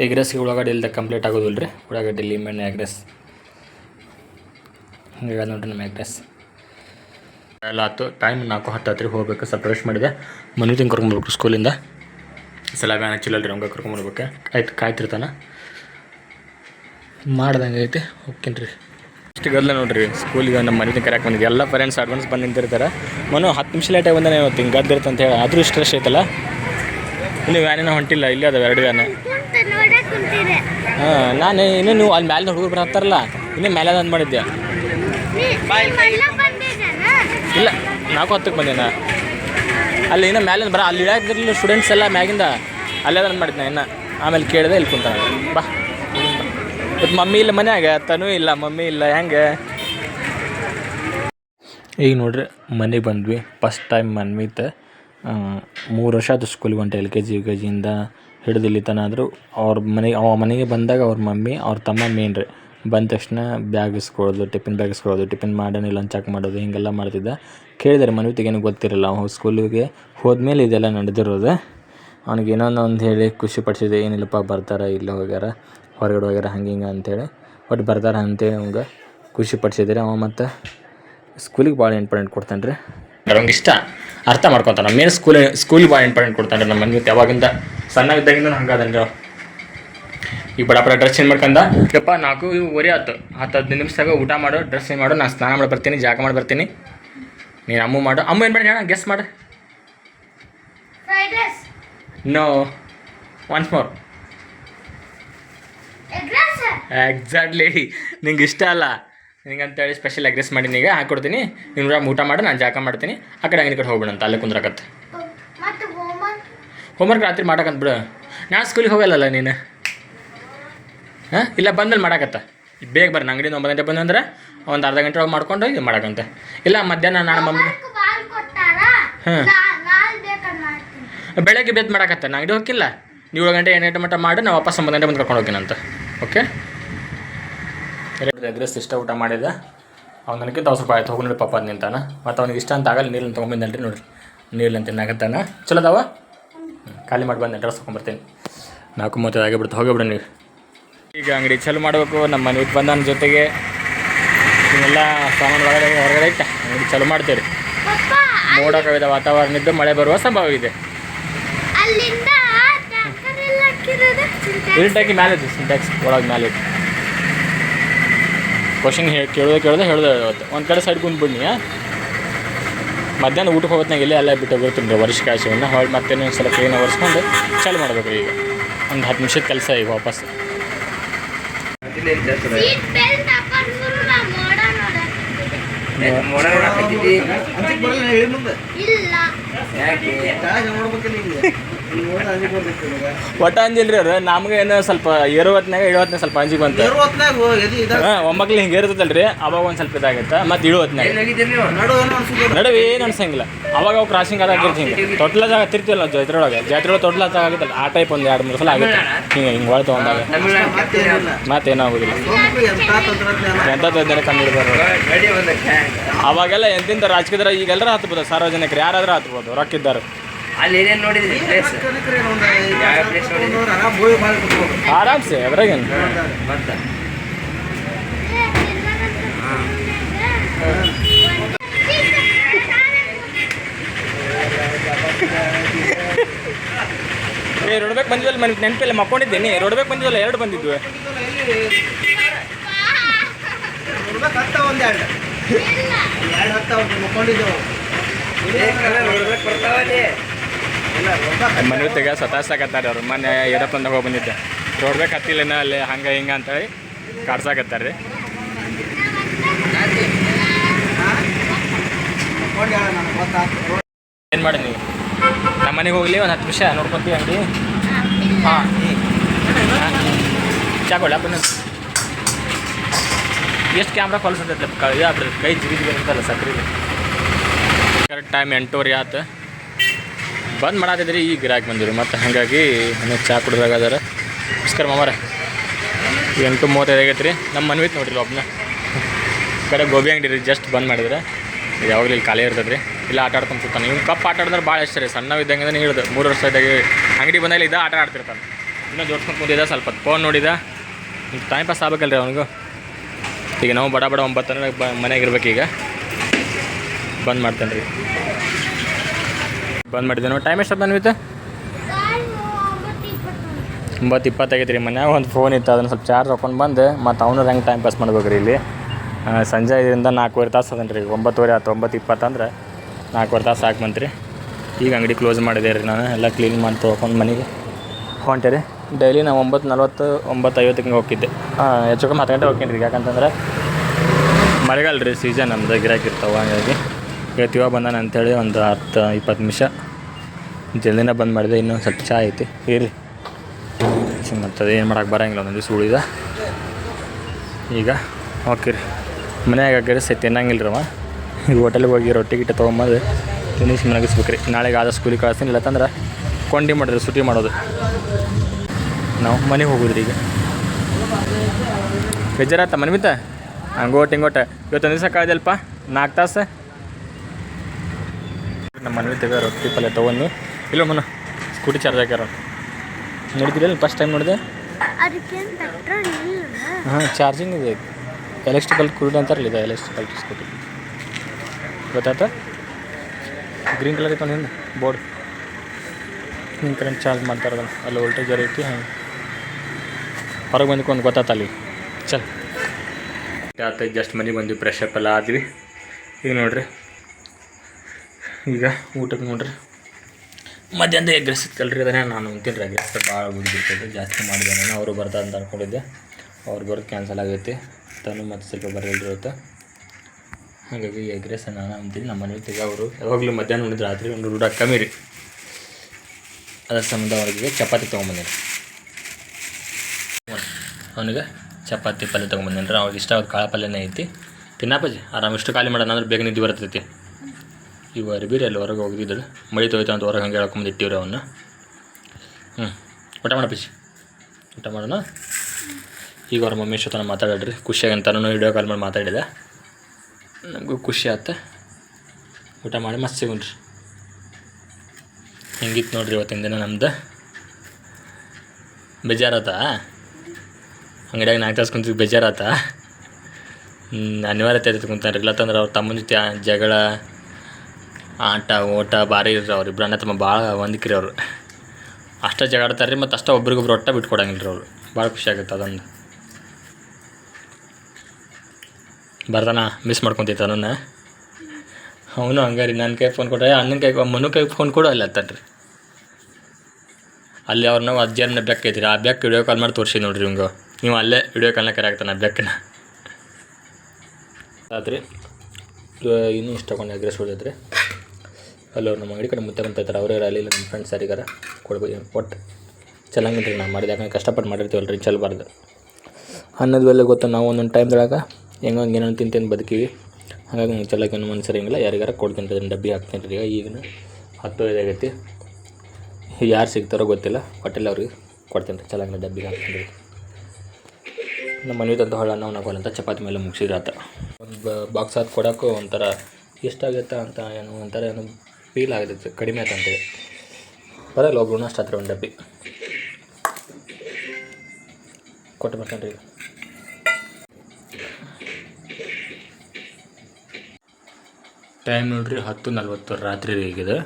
[SPEAKER 1] ಎಗ್ ರೈಸ್ಗೆ ಇಲ್ಲದೆ ಕಂಪ್ಲೀಟ್ ಆಗೋದಿಲ್ಲ ರೀ ಉಳ್ಳಾಗಡ್ಡಿ ಲಿಮೆಣ್ಣೆ ಎಗ್ ರೈಸ್ ಹಿಂಗೆ ನೋಡ್ರಿ ನಮ್ಮ ಎಗ್ ರೈಸ್ ಎಲ್ಲ ಆಯ್ತು. ಟೈಮ್ ನಾಲ್ಕು ಹತ್ತು ಹತ್ತಿರ ಹೋಗ್ಬೇಕು. ಸಪ್ರೇಷ್ ಮಾಡಿದೆ. ಮನೆ ತಿಂಗೆ ಕರ್ಕೊಂಬರ್ಬೇಕು ಸ್ಕೂಲಿಂದ ಸಲ ವ್ಯಾನ್ ಹಚ್ಚಿಲ್ಲ ರೀ ಹಂಗೆ ಕರ್ಕೊಂಬರ್ಬೇಕು ಆಯ್ತು, ಕಾಯ್ತಿರ್ತಾನೆ. ಮಾಡ್ದಂಗೆ ಐತಿ. ಹೋಗ್ತೀನಿ ಇಷ್ಟು ಗದ್ಲ ನೋಡ್ರಿ. ಸ್ಕೂಲಿಗೆ ನಮ್ಮ ಮನೆ ಕರೆಕ್ಟ್ ಬಂದಿದ್ದೆ. ಎಲ್ಲ ಪೇರೆಂಟ್ಸ್ ಅಡ್ವಾನ್ಸ್ ಬಂದು ನಿಂತಿರ್ತಾರೆ. ಮನು ಹತ್ತು ನಿಮಿಷ ಲೇಟಾಗಿ ಬಂದಾನೆ ಇವತ್ತು. ಹಿಂಗೆ ಗದ್ದಿರ್ತಂತ ಹೇಳಿ. ಆದರೂ ಸ್ಟ್ರೆಸ್ ಐತಲ್ಲ. ಇಲ್ಲಿ ವ್ಯಾನಿನ ಹೊಂಟಿಲ್ಲ. ಇಲ್ಲೇ ಅದಾವೆ ಎರಡು ವ್ಯಾನ್. ಹಾಂ ನಾನು ಇನ್ನೂ ನೀವು ಅಲ್ಲಿ ಮ್ಯಾಲೆ ಹುಡುಗರು ಬರತ್ತಾರಲ್ಲ ಇನ್ನೂ ಮೇಲೆ ಅಂದ್ ಮಾಡಿದ್ದೆ. ಇಲ್ಲ ನಾಲ್ಕು ಹತ್ತಕ್ಕೆ ಬಂದೇನ? ಅಲ್ಲಿ ಇನ್ನೂ ಮ್ಯಾಲಿಂದ ಬರ ಅಲ್ಲಿ ಇಳಿಯಾಕಿದ್ರಲ್ಲ ಸ್ಟೂಡೆಂಟ್ಸ್ ಎಲ್ಲ ಮ್ಯಾಗಿಂದ ಅಲ್ಲೇ ಅಂದ್ ಮಾಡಿದ್ನ ಇನ್ನು. ಆಮೇಲೆ ಕೇಳಿದೆ ಇಲ್ಲಿ ಕುಂತ ಬಾ ಮತ್ತು ಮಮ್ಮಿ ಇಲ್ಲ ಮನ್ಯಾಗ ತನೂ ಇಲ್ಲ ಮಮ್ಮಿ ಇಲ್ಲ ಹೆಂಗೆ? ಈಗ ನೋಡ್ರಿ ಮನೆಗೆ ಬಂದ್ವಿ. ಫಸ್ಟ್ ಟೈಮ್ ಮನ್ವಿತ್ತು ಮೂರು ವರ್ಷ ಆಯ್ತು ಸ್ಕೂಲಿಗೆ ಹೊಂಟೆ L K G U K ಜಿಯಿಂದ ಹಿಡಿದು ತನಾದರೂ ಅವ್ರ ಮನೆಗೆ ಅವ ಮನೆಗೆ ಬಂದಾಗ ಅವ್ರ ಮಮ್ಮಿ, ಅವ್ರ ತಮ್ಮ ಮೇನ್ ರೀ. ಬಂದ ತಕ್ಷಣ ಬ್ಯಾಗ್ ಇಸ್ಕೊಳ್ಳೋದು ಟಿಫಿನ್ ಬ್ಯಾಗ್ ಇಸ್ಕೊಳ್ಳೋದು ಟಿಫಿನ್ ಮಾಡೋಣ ಲಂಚ್ ಚೆಕ್ ಮಾಡೋದು, ಹಿಂಗೆಲ್ಲ ಮಾಡ್ತಿದ್ದ. ಕೇಳಿದರೆ ಮನೆ ಏನು ಗೊತ್ತಿರಲ್ಲ, ಅವ್ನು ಸ್ಕೂಲಿಗೆ ಹೋದ್ಮೇಲೆ ಇದೆಲ್ಲ ನಡೆದಿರೋದು. ಅವ್ನಿಗೆ ಏನೋ ಒಂದು ಹೇಳಿ, ಖುಷಿ ಪಡಿಸಿದೆ, ಏನಿಲ್ಲಪ್ಪ, ಬರ್ತಾರೆ, ಇಲ್ಲ ಹೋಗ್ಯಾರ, ಹೊರಗಡೆ ಹೋಗ್ಯಾರ, ಹಂಗೆ ಹಿಂಗೆ ಅಂತೇಳಿ. ಒಟ್ಟು ಬರ್ತಾರೆ ಅಂತೇಳಿ ಅವಂಗೆ ಖುಷಿ ಪಡಿಸಿದ್ರೆ. ಅವ ಮತ್ತು ಸ್ಕೂಲಿಗೆ ಭಾಳ ಇಂಪಾರ್ಟೆಂಟ್ ಕೊಡ್ತಾನೆ ರೀ ಅವ್ನಿಗೆ ಇಷ್ಟ ಅರ್ಥ ಮಾಡ್ಕೊತಾನೆ ಮೇನ್ ಸ್ಕೂಲ್ ಸ್ಕೂಲ್ ಭಾಳ ಇಂಪಾರ್ಟೆಂಟ್ ಕೊಡ್ತಾನೆ ನಮ್ಮ ಮನೆ ಯಾವಾಗಿಂದ ಸಣ್ಣ ಇದ್ದಾಗಿಂದ ಹಂಗೆ ಈ ಅವ. ಈಗ ಬಡ ಬಡ ಡ್ರೆಸ್ ಚೇಂಜ್ ಮಾಡ್ಕಂದ ಯಪ್ಪ ನಾಲ್ಕು ಇವು ಒರಿ ಆಯ್ತು ಹತ್ತು ಹದಿನೈದು ನಿಮಿಷದಾಗ ಊಟ ಮಾಡು ಡ್ರೆಸ್ ಚೇಂಜ್ ಮಾಡು ನಾನು ಸ್ನಾನ ಮಾಡಿ ಬರ್ತೀನಿ ಜಾಗ ಮಾಡಿ ಬರ್ತೀನಿ. ನೀನು ಅಮ್ಮ ಮಾಡು. ಅಮ್ಮ ಏನು ಮಾಡಿ ಹೇಳ ಗೆಸ್ ಮಾಡು. ನೋ ಒನ್ಸ್ ಮೋರ್ ಎಕ್ಸಾಕ್ಟ್ಲಿ ನಿಂಗೆ ಇಷ್ಟ ಅಲ್ಲ? ನಿಂಗೆ ಅಂತೇಳಿ ಸ್ಪೆಷಲ್ ಅಗ್ರೆಸ್ ಮಾಡಿ ಈಗ ಹಾಕ್ಕೊಡ್ತೀನಿ ನೀನು ಊಟ ಮಾಡಿ ನಾನು ಜಾಕ ಮಾಡ್ತೀನಿ. ಆ ಕಡೆ ಅಂಗಡಿ ಕಡೆ ಹೋಗ್ಬಿಡಂತ ಅಲ್ಲೇ ಕುಂದ್ರಕತ್ತೆ. ಹೋಮ್ವರ್ಕ್ ರಾತ್ರಿ ಮಾಡಕಂತ ಬಿಡು. ನಾನು ಸ್ಕೂಲಿಗೆ ಹೋಗಲ್ಲಲ್ಲ ನೀನು? ಹಾಂ? ಇಲ್ಲ ಬಂದಲ್ಲಿ ಮಾಡಕತ್ತ? ಬೇಗ ಬರ್ರಿ ಅಂಗಡಿಯಿಂದ ಒಂಬತ್ತು ಗಂಟೆ ಬಂದಂದ್ರೆ ಒಂದು ಅರ್ಧ ಗಂಟೆ ಒಳಗೆ ಮಾಡ್ಕೊಂಡು ಇದು ಮಾಡಕಂತೆ. ಇಲ್ಲ ಮಧ್ಯಾಹ್ನ ನಾನು ಮಮ್ಮಿ ಹಾಂ. ಬೆಳಗ್ಗೆ ಬೇತ್ ಮಾಡಕತ್ತ? ನಾ ಅಂಗಡಿ ಹೋಗಿಲ್ಲ ನೀವು ಏಳು ಗಂಟೆ ಎಂಟು ಗಂಟೆ ಮಟ್ಟ ಮಾಡಿ ನಾವು ವಾಪಸ್ ಒಂಬತ್ತು ಗಂಟೆ ಬಂದು ಕರ್ಕೊಂಡು ಹೋಗ್ತೀನಂತ ಓಕೆ ಎಗ್ರೆಸ್ ಇಷ್ಟ ಊಟ ಮಾಡಿದ. ಅವ್ನು ನನಗಿಂತ ಅವ್ರು ಸ್ವಲ್ಪ ಆಯ್ತು ಹೋಗಿ ನೋಡಿ ಪಾಪ ಅದು ನಿಂತಾನ. ಮತ್ತು ಅವ್ನಿಗೆ ಇಷ್ಟ ಅಂತ ಆಗಲ್ಲ ನೀರನ್ನು ತೊಗೊಂಬಂದಲ್ರಿ ನೋಡಿರಿ ನೀರಲ್ಲಿ ತಿನ್ನಾಕತ್ತಾನ ಚಲೋ ಅದಾವ? ಖಾಲಿ ಮಾಡಿ ಬಂದೆ ಡ್ರೆಸ್ ತೊಗೊಂಬರ್ತೀನಿ ನಾಲ್ಕು ಮೂವತ್ತೈದು ಆಗಿಬಿಡ್ತು ಹೋಗಿಬಿಡ ನೀವು. ಈಗ ಅಂಗಡಿ ಚಲೋ ಮಾಡಬೇಕು ನಮ್ಮ ಮನೆಗೆ ಬಂದ ನನ್ನ ಜೊತೆಗೆ. ಇವನ್ನೆಲ್ಲ ಸಾಮಾನು ಒಳಗಡೆ ಹೊರಗಡೆ ಇಟ್ಟ ಅಂಗಡಿ ಚಲೋ ಮಾಡ್ತೀವಿ ಮೋಡ ಕವಿದ ವಾತಾವರಣ ಇದ್ದು ಮಳೆ ಬರುವ ಸಂಭವ ಇದೆ.
[SPEAKER 2] ಮ್ಯಾಲೆ
[SPEAKER 1] ಇಲ್ಟಾಕಿ ಇದೆ ಸಿಂಟ್ಯಾಕ್ಸ್ ಒಳಗೆ ಮ್ಯಾಲೆ ಕ್ವಶನ್ ಹೇಳಿ ಕೇಳೋದೇ ಕೇಳೋದೆ ಹೇಳ್ದೆ ಇವತ್ತು. ಒಂದು ಕಡೆ ಸೈಡ್ ಕುಂದ್ಬಿಡ್ನಿ ಮಧ್ಯಾಹ್ನ ಊಟಕ್ಕೆ ಹೋಗೋತ್ನಾಗ ಇಲ್ಲೇ ಅಲ್ಲೇ ಬಿಟ್ಟು ಹೋಗ್ತೀನಿ ರೀ ವರ್ಷ ಕಾಯಿಸಿವನ್ನ ಹೊಳ್ಳಿ ಮತ್ತೆ ಒಂದು ಸಲ ಕ್ಲೀನ್ ಒರೆಸ್ಕೊಂಡು ಚಾಲು ಮಾಡ್ಬೇಕು ರೀ ಈಗ. ಒಂದು ಹತ್ತು ನಿಮಿಷದ ಕೆಲಸ ಈಗ ವಾಪಸ್.
[SPEAKER 2] ಇಲ್ಲ.
[SPEAKER 1] ಒಟ್ಟ ಅಂದಿಲ್ರಿ ಅವ್ರ ನಮ್ಗೆ ಏನೋ ಸ್ವಲ್ಪ ಏರೋ ಹೊತ್ನಾಗ ಇಳು ಹೊತ್ನಾಗ ಸ್ವಲ್ಪ ಅಂಜಿಗೆ ಬಂತು. ಹಾಂ ಒಮ್ಮಕ್ಳು ಹಿಂಗೆ ಇರ್ತದಲ್ರಿ ಅವಾಗ ಒಂದು ಸ್ವಲ್ಪ ಇದಾಗುತ್ತೆ ಮತ್ತು ಇಳುವತ್ನಾಗ ನಡುವೆ ಏನು ಅನ್ಸಂಗಿಲ್ಲ. ಅವಾಗ ಅವು ಕ್ರಾಸಿಂಗ್ ಅದಾಗಿರ್ತಿ ಹಿಂಗೆ. ತೊಟ್ಲ ಜಾಗ ಜಾತ್ರೆ ಒಳಗೆ ಜಾತ್ರೆ ಒಳಗೆ ತೊಟ್ಲ ಆಗುತ್ತಲ್ಲ ಆ ಟೈಪ್ ಒಂದು ಎರಡು ಮೂರು ಸಲ ಆಗುತ್ತೆ. ಹಿಂಗೆ ಹಿಂಗೆ ಒಳ ತೊಗೊಂಡಾಗ. ಮತ್ತೇನಾಗೋದಿಲ್ಲ ಎಂಥ ತಂದ್ರೆ ಕಂಡು ಹಿಡಿದಾರೆ ಅವಾಗೆಲ್ಲ ಎಂತಿಂತ ರಾಜಕೀಯದ್ರ ಈಗೆಲ್ಲರೂ ಹತ್ಬೋದು ಸಾರ್ವಜನಿಕರು ಯಾರಾದ್ರೂ ಹತ್ಬೋದು ರೊಕ್ಕಿದ್ದಾರೆ
[SPEAKER 3] ಅಲ್ಲಿ ಏನೇನು ನೋಡಿದ್ರಿ? ಪ್ಲೇಸ್
[SPEAKER 1] ಆರಾಮ್ಸೆ ಅದ್ರಾಗೇನು
[SPEAKER 3] ಬರ್ತ
[SPEAKER 1] ಏ ರೋಡ್ಬೇಕು ಬಂದಿದ್ವಲ್ಲ ಮನೆ ನೆನಪಿಲ್ಲ ಮಕ್ಕೊಂಡಿದ್ದೇನೆ. ರೋಡ್ಬೇಕು ಬಂದಿದ್ವಲ್ಲ ಎರಡು ಬಂದಿದ್ವು.
[SPEAKER 3] ನೋಡ್ಬೇಕು ಬರ್ತಾವಲ್ಲಿ.
[SPEAKER 1] ಮನೆ ತೆಗ ಸತಾಯಿಸಾಕತ್ತಾರೆ ಅವ್ರು. ಮೊನ್ನೆ ಏರಪ್ಪಂದಾಗ ಹೋಗಿ ಬಂದಿದ್ದೆ. ನೋಡ್ಬೇಕು ಹತ್ತಿಲ್ಲೇನ ಅಲ್ಲಿ ಹಂಗೆ ಹಿಂಗೆ ಅಂತೇಳಿ ಕಾಡ್ಸಾಕತ್ತಾರೆ. ರೀ ಏನು ಮಾಡಿ ನೀವು? ನಮ್ಮ ಮನೆಗೆ ಹೋಗ್ಲಿ, ಒಂದು ಹತ್ತು ನಿಮಿಷ ನೋಡ್ಕೊತೀವಿ ಅಂಗಡಿ. ಹಾಂ. ಚಾಕೊಳ್ಳ ಎಷ್ಟು ಕ್ಯಾಮ್ರಾ ಕಾಲ್ಸ್ ಅಂತೈತೆ ಕೈ ಜಿಗಿ ಜಿಗಿ ಅಂತಲ್ಲ ಸಕ್ರಿ ಕರೆಕ್ಟ್ ಟೈಮ್ ಎಂಟೂವರೆ ಆತು ಬಂದ್ ಮಾಡಿದ್ರಿ ಈಗ ಗಿರಾಕಿ ಬಂದಿರಿ. ಮತ್ತು ಹಾಗಾಗಿ ಮನೆ ಚಾ ಕುಡ್ದಾಗ ನಮಸ್ಕಾರ ಮಾಮಾರ. ಎಂಟು ಮೂವತ್ತೈದು ಆಗೈತೆ ರೀ ನಮ್ಮ ಮನ್ವಿತ್ ನೋಡ್ರಿ ಒಬ್ಬನ ಕಡೆ ಗೋಬಿ ಅಂಗಡಿ ರೀ ಜಸ್ಟ್ ಬಂದ್ ಮಾಡಿದ್ರೆ. ಯಾವಾಗಲೂ ಇಲ್ಲಿ ಖಾಲಿ ಇರ್ತದೆ ರೀ ಇಲ್ಲ ಆಟ ಆಡ್ಕೊಂಡು ಕೂತಾನೆ. ಇವ್ನು ಕಪ್ ಆಟ ಆಡಿದ್ರೆ ಭಾಳ ಇಷ್ಟ ರೀ. ಸಣ್ಣ ಇದ್ದಂಗೆ ಮೂರು ವರ್ಷ ಇದ್ದಾಗ ಅಂಗಡಿ ಬಂದಾಗ ಇದ್ದ ಆಟ ಆಡ್ತಿರ್ತಾನೆ. ಇನ್ನೂ ಜೋಡ್ಸ್ಕೊಂಡು ಕೂತಿದ್ದ, ಸ್ವಲ್ಪ ಫೋನ್ ನೋಡಿದ. ಟೈಮ್ ಪಾಸ್ ಆಗ್ಬೇಕಲ್ರಿ ಅವನಿಗೂ. ಈಗ ನಾವು ಬಡ ಬಡ ಒಂಬತ್ತು ಇರ್ಬೇಕು ಈಗ ಬಂದ್ ಮಾಡ್ತಾನೆ ರೀ ಬಂದ್ ಮಾಡಿದ್ದೆ ನೋಡಿ. ಟೈಮ್ ಎಷ್ಟು ಬಂದ್ಬಿತ್ತು ಒಂಬತ್ತು ಇಪ್ಪತ್ತಾಗೈತೆ ರೀ ಮನ್ಯಾಗ ಒಂದು ಫೋನ್ ಇತ್ತು, ಅದನ್ನು ಸ್ವಲ್ಪ ಚಾರ್ಜ್ ಹಾಕೊಂಡು ಬಂದು. ಮತ್ತು ಅವನು ಹೆಂಗೆ ಟೈಮ್ ಪಾಸ್ ಮಾಡ್ಬೇಕು ರೀ ಇಲ್ಲಿ ಸಂಜೆ ಐದರಿಂದ ನಾಲ್ಕೂವರೆ ತಾಸು ಅದನ್ ರೀ ಒಂಬತ್ತುವರೆ ಆಯ್ತು ಒಂಬತ್ತು ಇಪ್ಪತ್ತಂದ್ರೆ ನಾಲ್ಕೂವರೆ ತಾಸು ಸಾಕು ಬಂತ್ರಿ. ಈಗ ಅಂಗಡಿ ಕ್ಲೋಸ್ ಮಾಡಿದೆ ರೀ ನಾನು. ಎಲ್ಲ ಕ್ಲೀನ್ ಮಾಡಿ ತೊಗೊಂಡು ಮನೆಗೆ. ಹೊಂಟೆ ರೀ ಡೈಲಿ ನಾವು ಒಂಬತ್ತು ನಲ್ವತ್ತು ಒಂಬತ್ತು ಐವತ್ತಕ್ಕೆ ಹೋಗಿದ್ದೆ ಹೆಚ್ಚು ಕಮ್ಮಿ ಹತ್ತು ಗಂಟೆ ಹೋಗ್ತೀನಿ ರೀ. ಯಾಕಂತಂದ್ರೆ ಮಳೆಗಾಲ ರೀ ಸೀಸನ್ ನಮ್ದು ಗಿರಾಕಿ ಇರ್ತಾವೆ, ಹಾಗಾಗಿ. ಇವಾಗ ಬಂದಾನ ಅಂತೇಳಿ ಒಂದು ಹತ್ತು ಇಪ್ಪತ್ತು ನಿಮಿಷ. ಜಲ್ದಿನ ಬಂದ್ ಮಾಡಿದೆ ಇನ್ನೊಂದು ಸ್ವಲ್ಪ ಚಾ ಐತಿ. ಇರಿ ಮತ್ತು ಏನು ಮಾಡೋಕೆ ಬರೋಂಗಿಲ್ಲ, ಒಂದೊಂದು ದಿವಸ ಉಳಿದ. ಈಗ ಓಕೆ ರೀ ಮನೆಯಾಗ ಹಾಕಿರಿ ರೀ ಅವ. ಈಗ ಹೋಟೆಲ್ಗೆ ಹೋಗಿ ರೊಟ್ಟಿ ಗಿಟ್ಟ ತೊಗೊಂಬಂದು ತಿನ್ನಿಸಿ ಮಲಗಿಸ್ಬೇಕು ರೀ ನಾಳೆಗೆ ಆದ ಸ್ಕೂಲಿಗೆ ಕಳಿಸ್ತೀನಿ ಇಲ್ಲತ್ತಂದ್ರೆ ಕೊಂಡಿ ಮಾಡಿದ್ರೆ ಸುಟಿ ಮಾಡೋದು. ನಾವು ಮನೆಗೆ ಹೋಗೋದ್ರಿ ಈಗ. ಬೇಜಾರಾತ ಮನ್ಮಿತ ಹಂಗೋಟ್ ಹಿಂಗೋಟ. ಇವತ್ತೊಂದು ದಿವಸ ಕಳೆದಲ್ಪ ನಾಲ್ಕು ತಾಸು? ನಮ್ಮ ಮನೇಲಿ ತೆಗ ರೊಟ್ಟಿ ಪಲ್ಯ ತೊಗೊಂಡು. ಇಲ್ಲ ಮನ ಸ್ಕೂಟಿ ಚಾರ್ಜ್ ಹಾಕ್ಯಾರ. ನೋಡಿದಿರಲ್ಲ ಫಸ್ಟ್ ಟೈಮ್ ನೋಡಿದೆ? ಹಾಂ ಚಾರ್ಜಿಂಗ್ ಇದೆ. ಎಲೆಕ್ಟ್ರಿಕಲ್ ಸ್ಕೂಟಿ ಅಂತಾರಲ್ಲ ಇದೆ ಎಲೆಕ್ಟ್ರಿಕಲ್ ಸ್ಕೂಟಿ ಗೊತ್ತಾಯ್ತ? ಗ್ರೀನ್ ಕಲರ್ ಇತ್ತು ಹಿಂದೆ ಬೋರ್ಡ್ ಹಿಂಗೆ ಕರೆಂಟ್ ಚಾರ್ಜ್ ಮಾಡ್ತಾರೆ ಅದನ್ನು ಅಲ್ಲಿ ವೋಲ್ಟೇಜ್ ಐತಿ ಹಂಗೆ ಹೊರಗೆ ಬಂದಕ್ಕೆ ಒಂದು ಗೊತ್ತಾತ ಅಲ್ಲಿ? ಚಲ್. ಆತ ಜಸ್ಟ್ ಮನೆಗೆ ಬಂದ್ವಿ ಫ್ರೆಶ್ ಅಪ್ ಎಲ್ಲ ಆದ್ವಿ. ಈಗ ನೋಡ್ರಿ. ಈಗ ಊಟಕ್ಕೆ ನೋಡ್ರಿ. ಮಧ್ಯಾಹ್ನದ ಎಗ್ ರೈಸ್ ಇತ್ತಲ್ರಿ ಅದನ್ನೇ ನಾನು ಉಂತೀನಿ ರೀ ಎಗ್ ರೈಸ್ ಭಾಳ ಉಳಿದಿರ್ತದೆ ಜಾಸ್ತಿ ಮಾಡಿದೆ ಅವರು ಬರ್ತಾ ಅಂತ ಅಂದ್ಕೊಂಡಿದ್ದೆ ಅವ್ರು ಬರೋದು ಕ್ಯಾನ್ಸಲ್ ಆಗೈತಿ. ತಾನು ಮತ್ತೆ ಸ್ವಲ್ಪ ಬರಲಿಲ್ಲ ಇವತ್ತು. ಹಾಗಾಗಿ ಎಗ್ ರೈಸ್ ನಾನು ಅಂತೀನಿ. ನಮ್ಮ ಮನೆ ತೆಗೆ ಅವರು ಯಾವಾಗಲೂ ಮಧ್ಯಾಹ್ನ ಉಳಿದ್ರೆ ರಾತ್ರಿ ಒಂದು ರೂಢ ಕಮ್ಮಿ ರೀ. ಅದರ ಸಂಬಂಧ ಅವ್ರಿಗೆ ಚಪಾತಿ ತೊಗೊಂಬಂದಿನಿ ಅವನಿಗೆ ಚಪಾತಿ ಪಲ್ಯ ತೊಗೊಂಬಂದಿನಿ ಅವ್ರಿಗೆ ಇಷ್ಟ ಆಗೋದು ಕಾಳು ಪಲ್ಯನೇ ಐತಿ. ತಿನ್ನಪ್ಪಜಿ ಆರಾಮ ಇಷ್ಟು ಖಾಲಿ ಮಾಡೋಣ ಅಂದ್ರೆ ಬೇಗ ನಿದ್ದೆ ಬರ್ತೈತಿ. ಇವು ಅರಿಬಿರಿ ಅಲ್ಲಿ ಹೊರಗೆ ಹೋಗಿದ್ದಿದ್ದಳು ಮಳೆ ತೊಯ್ತು ಅಂತ ಹೊರಗೆ ಹಂಗೆ ಹೇಳ್ಕೊಂಬಂದು ಇಟ್ಟಿವ್ರಿ ಅವನ್ನ ಹ್ಞೂ ಊಟ ಮಾಡ ಪಿಸಿ ಊಟ ಮಾಡೋಣ. ಈಗ ಅವ್ರ ಮಮ್ಮಿ ಜೊತೆ ಮಾತಾಡ್ರಿ? ಖುಷಿಯಾಗಂತಾನು ವಿಡಿಯೋ ಕಾಲ್ ಮಾಡಿ ಮಾತಾಡಿದೆ. ನಮಗೂ ಖುಷಿ ಆತ. ಊಟ ಮಾಡಿ ಮಸ್ತ್ ಸಿಗುಣ್ರಿ ಹೆಂಗಿತ್ತು ನೋಡ್ರಿ ಇವತ್ತಿನ ದಿನ ನಮ್ದು? ಬೇಜಾರಾತ? ಅಂಗಡಿಯಾಗ ನಾಲ್ಕು ತಾಸು ಕುಂತಿದ್ದು ಬೇಜಾರಾತ? ಅನಿವಾರ್ಯತೆ ಐತೆ ಕುಂತಾನೆ ಇಲ್ಲತ್ತಂದ್ರೆ ಅವ್ರ ತಮ್ಮನ ಜೊತೆ ಜಗಳ ಆಟ, ಓಟ, ಭಾರಿ ಇರ್ರಿ ಅವ್ರು ಇಬ್ಬರು ಅಣ್ಣ ತಮ್ಮ ಭಾಳ ಹೊಂದಿಕ್ರಿ ಅವರು ಅಷ್ಟೇ ಜಗಾಡ್ತಾರೆ ರೀ ಮತ್ತು ಅಷ್ಟೇ ಒಬ್ರಿಗೊಬ್ರು ಒಟ್ಟ ಬಿಟ್ಕೊಡಂಗಿಲ್ಲ ರೀ ಅವರು. ಭಾಳ ಖುಷಿ ಆಗುತ್ತೆ ಅದೊಂದು. ಬರ್ತಾನ ಮಿಸ್ ಮಾಡ್ಕೊತೈತೆ ನನ್ನ ಅವನು ಹಂಗಾರಿ ನನ್ನ ಕೈ ಫೋನ್ ಕೊಟ್ಟರೆ ಅಣ್ಣನ ಕೈ ಮನು ಕೈ ಫೋನ್ ಕೊಡು, ಅಲ್ಲಿ ರೀ ಅಲ್ಲಿ ಅವ್ರನ್ನ ಅಜ್ಜಿಯನ್ನ ಬೆಕ್ಕ ಐತಿರಿ. ಆ ಬೆಕ್ಕ ವಿಡಿಯೋ ಕಾಲ್ ಮಾಡಿ ತೋರಿಸಿ ನೋಡ್ರಿ ಹಿಂಗೆ ನೀವು ಅಲ್ಲೇ ವಿಡಿಯೋ ಕಾಲ್ನ ಕರೆಯಾಗ್ತಾನೆ ಆ ಬೆಕ್ಕನ. ಇನ್ನೂ ಇಷ್ಟ ಕೊಂಡು ಅಗ್ರೆಸ್ ಹೊಡೆದ್ರಿ
[SPEAKER 4] ಅಲ್ಲೋ ನಮ್ಮ ಅಂಗಡಿ ಕಡೆ ಮುತ್ತೆ ಅಂತ ಇರ್ತಾರೆ ಅವರೇ ನಮ್ಮ ಫ್ರೆಂಡ್ಸ್ ಯಾರಿಗಾರ ಕೊಡ್ಬೋದು. ಒಟ್ಟು ಚಲಂಗಿಲ್ಲ ರೀ, ನಾವು ಮಾಡಿದೆ ಯಾಕಂದ್ರೆ ಕಷ್ಟಪಟ್ಟು ಮಾಡಿರ್ತೀವಲ್ಲ ರೀ ಚೆಲ್ಬಾರ್ದು ಅನ್ನದ ಬೆಲೆ ಗೊತ್ತು, ನಾವು ಒಂದೊಂದು ಟೈಮ್ದೊಳಗೆ ಹೆಂಗೆ ಹಂಗೆ ಏನೋ ತಿಂತೇನು ಬದುಕೀವಿ. ಹಾಗಾಗಿ ನಂಗೆ ಚೆಲ್ಲಕ್ಕೆ ಏನು ಮನ್ಸರಿ ಹಿಂಗಿಲ್ಲ. ಯಾರಿಗಾರ ಕೊಡ್ತೀನಿ ರೀ ಡಬ್ಬಿ ಹಾಕ್ತೀನಿ ರೀ. ಈಗ ಈಗಿನ ಹತ್ತು ಇದಾಗೈತಿ ಯಾರು ಸಿಗ್ತಾರೋ ಗೊತ್ತಿಲ್ಲ ಹೊಟ್ಟೆಲ್ಲ ಅವ್ರಿಗೆ ಕೊಡ್ತೀನಿ ರೀ. ಚೆನ್ನಾಗಿ ಡಬ್ಬಿಗೆ ಹಾಕ್ತೀನಿ ರೀ. ನಮ್ಮ ಮನೆ ತಂದು ಹೊಳ ನಾವು ಅಂತ ಚಪಾತಿ ಮೇಲೆ ಮುಗಿಸಿದ್ರೆ ಆತ. ಒಂದು ಬಾಕ್ಸ್ ಅದು ಕೊಡೋಕ್ಕೂ ಒಂಥರ ಎಷ್ಟಾಗೈತೆ ಅಂತ ಏನು ಒಂಥರ ಏನೋ ಫೀಲ್ ಆಗುತ್ತೆ ಕಡಿಮೆ ಆಯ್ತು ಅಂತೇಳಿ. ಬರಲ್ಲ ಒಬ್ರು ಅಷ್ಟು ಹತ್ರ ಒಂದು ಡಬ್ಬಿ. ಕೊಟ್ಟು ಬರ್ತಾನೆ ರೀ. ಟೈಮ್ ನೋಡ್ರಿ, ಹತ್ತು ನಲ್ವತ್ತು ರಾತ್ರಿ ಈಗಿದೆ.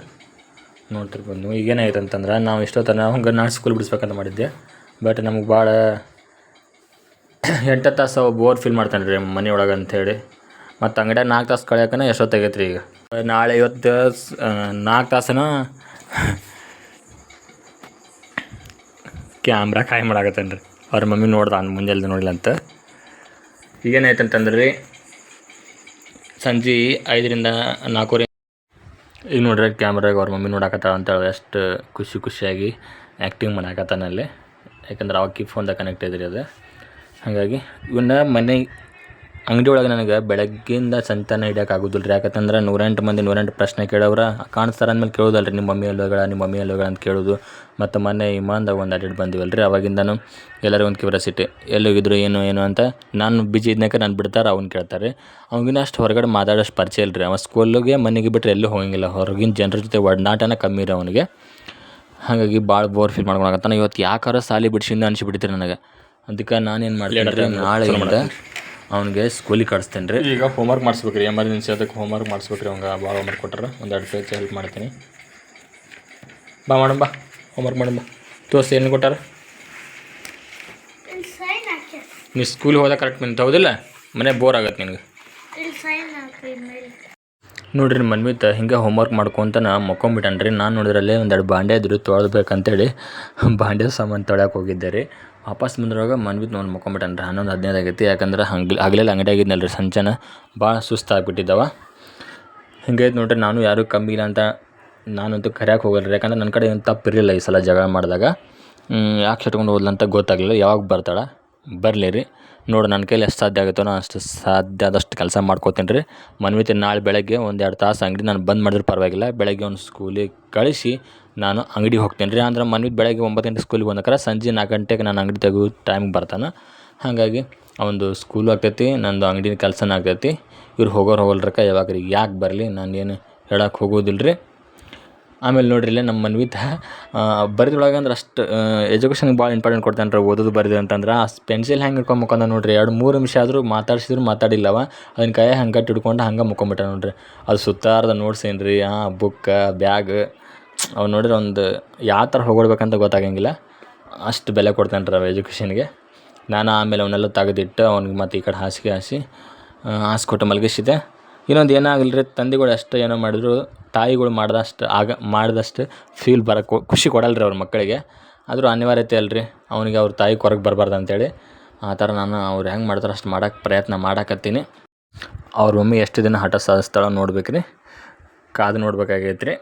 [SPEAKER 4] ನೋಡ್ತಿರ್ ಬಂದು ಈಗೇನಾಯ್ತು ಅಂತಂದ್ರೆ, ನಾವು ಇಷ್ಟೊತ್ತನ ಹಂಗೆ ನಾನು ಸ್ಕೂಲ್ ಬಿಡಿಸ್ಬೇಕಂತ ಮಾಡಿದ್ದೆ. ಬಟ್ ನಮಗೆ ಭಾಳ ಎಂಟು ತಾಸು ಬೋರ್ ಫೀಲ್ ಮಾಡ್ತಾನೆ ರೀ ಮನೆಯೊಳಗೆ ಅಂಥೇಳಿ. ಮತ್ತು ಅಂಗಡಿಯಾಗ ನಾಲ್ಕು ತಾಸು ಕಳ್ಯಾಕನ ಎಷ್ಟೊತ್ತಾಗೈತೆ ರೀ ಈಗ. ನಾಳೆ ಇವತ್ತು ನಾಲ್ಕು ತಾಸನ ಕ್ಯಾಮ್ರಾ ಕಾಯಿ ಮಾಡಾಕತ್ತೇನೆ ರೀ ಅವ್ರ ಮಮ್ಮಿ ನೋಡ್ದ ಅಂದ್ ಮುಂಜಾನೆ ನೋಡಿಲ್ಲ ಅಂತ. ಈಗೇನಾಯ್ತು ಅಂತಂದ್ರೆ ರೀ ಸಂಜೆ ಐದರಿಂದ ನಾಲ್ಕೂವರೆ ಈಗ ನೋಡ್ರಿ, ಕ್ಯಾಮ್ರಾಗ ಅವ್ರ ಮಮ್ಮಿ ನೋಡಾಕತ್ತಾಳ ಅಂತೇಳಿ ಎಷ್ಟು ಖುಷಿ ಖುಷಿಯಾಗಿ ಆ್ಯಕ್ಟಿಂಗ್ ಮಾಡಾಕತ್ತಾನಲ್ಲಿ ಯಾಕಂದ್ರೆ ಅವಾಗ ಫೋನ್ದಾಗ ಕನೆಕ್ಟ್ ಇದ್ರಿ ಅದು. ಹಾಗಾಗಿ ಇವನ್ನ ಮನೆ ಅಂಗಡಿ ಒಳಗೆ ನನಗೆ ಬೆಳಗ್ಗಿಂದ ಸಂತಾನ ಹಿಡಿಯಕ್ಕೆ ಆಗೋದಿಲ್ಲ ರೀ. ಯಾಕಂತಂದ್ರೆ ನೂರೆಂಟು ಮಂದಿ ನೂರೆಂಟು ಪ್ರಶ್ನೆ ಕೇಳೋರ ಕಾಣಿಸ್ತಾರೆ ಅಂದ್ಮೇಲೆ ಕೇಳೋದಲ್ಲ ರೀ ನಿಮ್ಮ ಮಮ್ಮಿ ಅಲ್ಲೋಗಳ ನಿಮ್ಮ ಮಮ್ಮಿ ಅಲ್ಲೋಗಳ ಅಂತ ಕೇಳೋದು. ಮತ್ತು ಮೊನ್ನೆ ಇಮಾನ್ದಾಗ ಒಂದು ಅಡ್ಡಿಟ್ ಬಂದಿವಲ್ಲ ರೀ ಅವಾಗಿಂದನೂ ಎಲ್ಲರೂ ಒಂದು ಕ್ಯೂರಿಯಾಸಿಟಿ ಎಲ್ಲೋಗಿದ್ರು ಏನು ಏನು ಅಂತ ನಾನು ಬಿಜಿ ಇದ್ನಾಕ ನಾನು ಬಿಡ್ತಾರೆ ಅವ್ನು ಕೇಳ್ತಾರೆ. ಅವ್ನಿಗಿನ್ನ ಅಷ್ಟು ಹೊರಗಡೆ ಮಾತಾಡೋಷ್ಟು ಪರಿಚಯ ಇಲ್ಲ ರೀ ಅವ ಸ್ಕೂಲಿಗೆ ಮನೆಗೆ ಬಿಟ್ಟರೆ ಎಲ್ಲೂ ಹೋಗಂಗಿಲ್ಲ. ಹೊರಗಿನ ಜನರ ಜೊತೆ ಒಡನಾಟನ ಕಮ್ಮಿ ರೀ ಅವನಿಗೆ. ಹಾಗಾಗಿ ಭಾಳ ಬೋರ್ ಫೀಲ್ ಮಾಡ್ಕೊಳಕತ್ತಾನ ಇವತ್ತು ಯಾಕಾರ ಸಾಲಿ ಬಿಡಿಸಿಂದ ಅನಿಸಿಬಿಡ್ತೀರಿ ನನಗೆ. ಅದಕ್ಕೆ ನಾನೇನು ಮಾಡ್ತೀನಿ ನಾಳೆಯಿಂದ ಅವ್ನಿಗೆ ಸ್ಕೂಲಿಗೆ ಕಳಿಸ್ತೇನೆ ರೀ. ಈಗ ಹೋಮ್ವರ್ಕ್ ಮಾಡಿಸ್ಬೇಕು ರೀ ಎಮರ್ಜೆನ್ಸಿ ಅದಕ್ಕೆ ಹೋಮ್ವರ್ಕ್ ಮಾಡಿಸ್ಬೇಕು ರೀ ಅವಂಗೆ ಭಾಳ ಹೋಮ್ವರ್ಕ್ ಕೊಟ್ಟರೆ. ಒಂದು ಎರಡು ಪೇಜ್ ಹೆಲ್ಪ್ ಮಾಡ್ತೀನಿ. ಬಾ ಮಾಡಮ್ ಬಾ. ಹೋಮ್ವರ್ಕ್ ವರ್ಕ್ ಮಾಡಮ್ಮ ತೋರಿಸಿ ಏನು ಕೊಟ್ಟಾರ? ನೀ ಸ್ಕೂಲ್ ಹೋದಾಗ ಕರೆಕ್ಟ್ ನಿಂತ ಹೌದಿಲ್ಲ? ಮನೆ ಬೋರ್ ಆಗತ್ತೆ ನಿನಗೆ. ನೋಡ್ರಿ ನಿಮ್ಮ ಮನ್ವಿತ ಹಿಂಗೆ ಹೋಮ್ವರ್ಕ್ ಮಾಡ್ಕೊಂತ ನಾ ಮಕ್ಕೊಂಬಿಟ್ಟನ್ರಿ. ರೀ ನಾನು ನೋಡಿದ್ರಲ್ಲಿ ಒಂದೆರಡು ಬಾಂಡೆ ಇದ್ರು ತೊಳ್ಬೇಕಂತೇಳಿ ಬಾಂಡೆ ಸಾಮಾನು ತೊಳ್ಯಾಕೆ ಹೋಗಿದ್ದೆ ರೀ. ವಾಪಸ್ ಬಂದ್ರಾಗ ಮನ್ವಿತ್ ನೋಡಿ ಮಕ್ಕೊಂಬಿಟ್ಟನ್ರಿ ರೀ ಹನ್ನೊಂದು, ಹದಿನೈದು ಆಗೈತಿ. ಯಾಕಂದ್ರೆ ಹಂಗೆ ಹಗ್ಲೆಲ್ಲ ಅಂಗಡಿ ಆಗಿದ್ನಲ್ಲ ರೀ ಸಂಚನ ಭಾಳ ಸುಸ್ತಾಗ್ಬಿಟ್ಟಿದ್ದಾವ ಹಿಂಗೈತೆ ನೋಡ್ರಿ, ನಾನು ಯಾರೂ ಕಮ್ಮಿ ಇಲ್ಲ ಅಂತ ನಾನಂತೂ ಕರೆಯಕ್ಕೆ ಹೋಗಲ್ಲ ರೀ ಯಾಕಂದ್ರೆ ನನ್ನ ಕಡೆ ಏನು ತಪ್ಪು ಇರಲಿಲ್ಲ ಈ ಸಲ ಜಗಳ ಮಾಡಿದಾಗ. ಯಾಕೆ ಶಟ್ಕೊಂಡು ಹೋದ್ಲಂತ ಅಂತ ಗೊತ್ತಾಗಲಿಲ್ಲ. ಯಾವಾಗ ಬರ್ತಾಳೆ? ಬರಲಿ ರೀ. ನೋಡಿ ನನ್ನ ಕೈಲಿ ಎಷ್ಟು ಸಾಧ್ಯ ಆಗುತ್ತೋ ನಾನು ಅಷ್ಟು ಸಾಧ್ಯ ಆದಷ್ಟು ಕೆಲಸ ಮಾಡ್ಕೋತೀನಿ ರೀ ಮನ್ವಿತ ನಾಳೆ ಬೆಳಗ್ಗೆ ಒಂದು ಎರಡು ತಾಸು ಅಂಗಡಿ ನಾನು ಬಂದ್ ಮಾಡಿದ್ರೆ ಪರವಾಗಿಲ್ಲ. ಬೆಳಗ್ಗೆ ಒಂದು ಸ್ಕೂಲಿಗೆ ಕಳಿಸಿ ನಾನು ಅಂಗಡಿಗೆ ಹೋಗ್ತೇನೆ ರೀ. ಅಂದ್ರೆ ಮನೆ ಬೆಳಗ್ಗೆ ಒಂಬತ್ತು ಗಂಟೆ ಸ್ಕೂಲಿಗೆ ಬಂದಕ್ಕಾರ ಸಂಜೆ ನಾಲ್ಕು ಗಂಟೆಗೆ ನಾನು ಅಂಗಡಿ ತೆಗೆದು ಟೈಮ್ಗೆ ಬರ್ತಾನೆ. ಹಾಗಾಗಿ ಅವನದು ಸ್ಕೂಲು ಆಗ್ತೈತಿ, ನಂದು ಅಂಗಡಿ ಕೆಲಸ ಆಗ್ತೈತಿ. ಇವ್ರು ಹೋಗೋರು ಹೋಗಲ್ರಕ್ಕ ಯಾವಾಗ ರೀ? ಯಾಕೆ ಬರಲಿ? ನಾನು ಏನು ಹೇಳಕ್ಕೆ ಹೋಗೋದಿಲ್ಲ ರೀ ಆಮೇಲೆ ನೋಡ್ರಿ ಇಲ್ಲೇ ನಮ್ಮ ಮನ್ವಿತ ಬರೆದೊಳಗೆ ಅಂದ್ರೆ ಅಷ್ಟು ಎಜುಕೇಷನ್ಗೆ ಭಾಳ ಇಂಪಾರ್ಟೆಂಟ್ ಕೊಡ್ತಾನೆ ರೀ ಓದೋದು ಬರೆದು ಅಂತಂದ್ರೆ ಆ ಪೆನ್ಸಿಲ್ ಹೆಂಗೆ ಹಿಡ್ಕೊಂಡು ಮುಖಂದ ನೋಡ್ರಿ, ಎರಡು ಮೂರು ನಿಮಿಷ ಆದರೂ ಮಾತಾಡ್ಸಿದ್ರು ಮಾತಾಡಿಲ್ಲವ. ಅದನ್ನ ಕೈ ಹಂಗೆ ಹಿಡ್ಕೊಂಡು ಹಂಗೆ ಮುಕ್ಕೊಂಬಿಟ್ಟ ನೋಡ್ರಿ. ಅದು ಸುತ್ತಾರ್ದ ನೋಟ್ಸ್ ರೀ ಆ ಬುಕ್ ಬ್ಯಾಗ್ ಅವು ನೋಡಿದ್ರೆ ಒಂದು ಯಾವ ಥರ ಹೊಗಳ್ಬೇಕಂತ ಗೊತ್ತಾಗಂಗಿಲ್ಲ. ಅಷ್ಟು ಬೆಲೆ ಕೊಡ್ತಾನೆ ರೀ ಅವ ಎಜುಕೇಷನ್ಗೆ ನಾನು ಆಮೇಲೆ ಅವನ್ನೆಲ್ಲ ತೆಗೆದಿಟ್ಟು ಅವ್ನಿಗೆ ಮತ್ತು ಈ ಕಡೆ ಹಾಸಿಗೆ ಹಾಸಿ ಹಾಸ್ಕೊಟ್ಟು ಮಲಗಿಸಿದೆ. ಇನ್ನೊಂದು ಏನಾಗಲ್ಲ ರೀ, ತಂದೆಗಳು ಅಷ್ಟು ಏನೋ ಮಾಡಿದ್ರು, ತಾಯಿಗಳು ಮಾಡ್ದಷ್ಟು ಆಗ, ಮಾಡಿದಷ್ಟು ಫೀಲ್ ಬರ ಖುಷಿ ಕೊಡಲ್ಲ ರೀ ಅವ್ರ ಮಕ್ಕಳಿಗೆ. ಆದರೂ ಅನಿವಾರ್ಯತೆ ಅಲ್ರಿ ಅವನಿಗೆ ಅವ್ರ ತಾಯಿ ಕೊರಗೆ ಬರಬಾರ್ದು ಅಂತೇಳಿ ಆ ಥರ ನಾನು ಅವ್ರು ಹೆಂಗೆ ಮಾಡ್ತಾರೆ ಅಷ್ಟು ಮಾಡೋಕ್ಕೆ ಪ್ರಯತ್ನ ಮಾಡಕತ್ತೀನಿ. ಅವ್ರ ಮಮ್ಮಿ ಎಷ್ಟು ದಿನ ಹಠ ಸಾಧಿಸ್ತಾಳೋ ನೋಡ್ಬೇಕು ರೀ ಕಾದು ನೋಡ್ಬೇಕಾಗೈತೆ ರೀ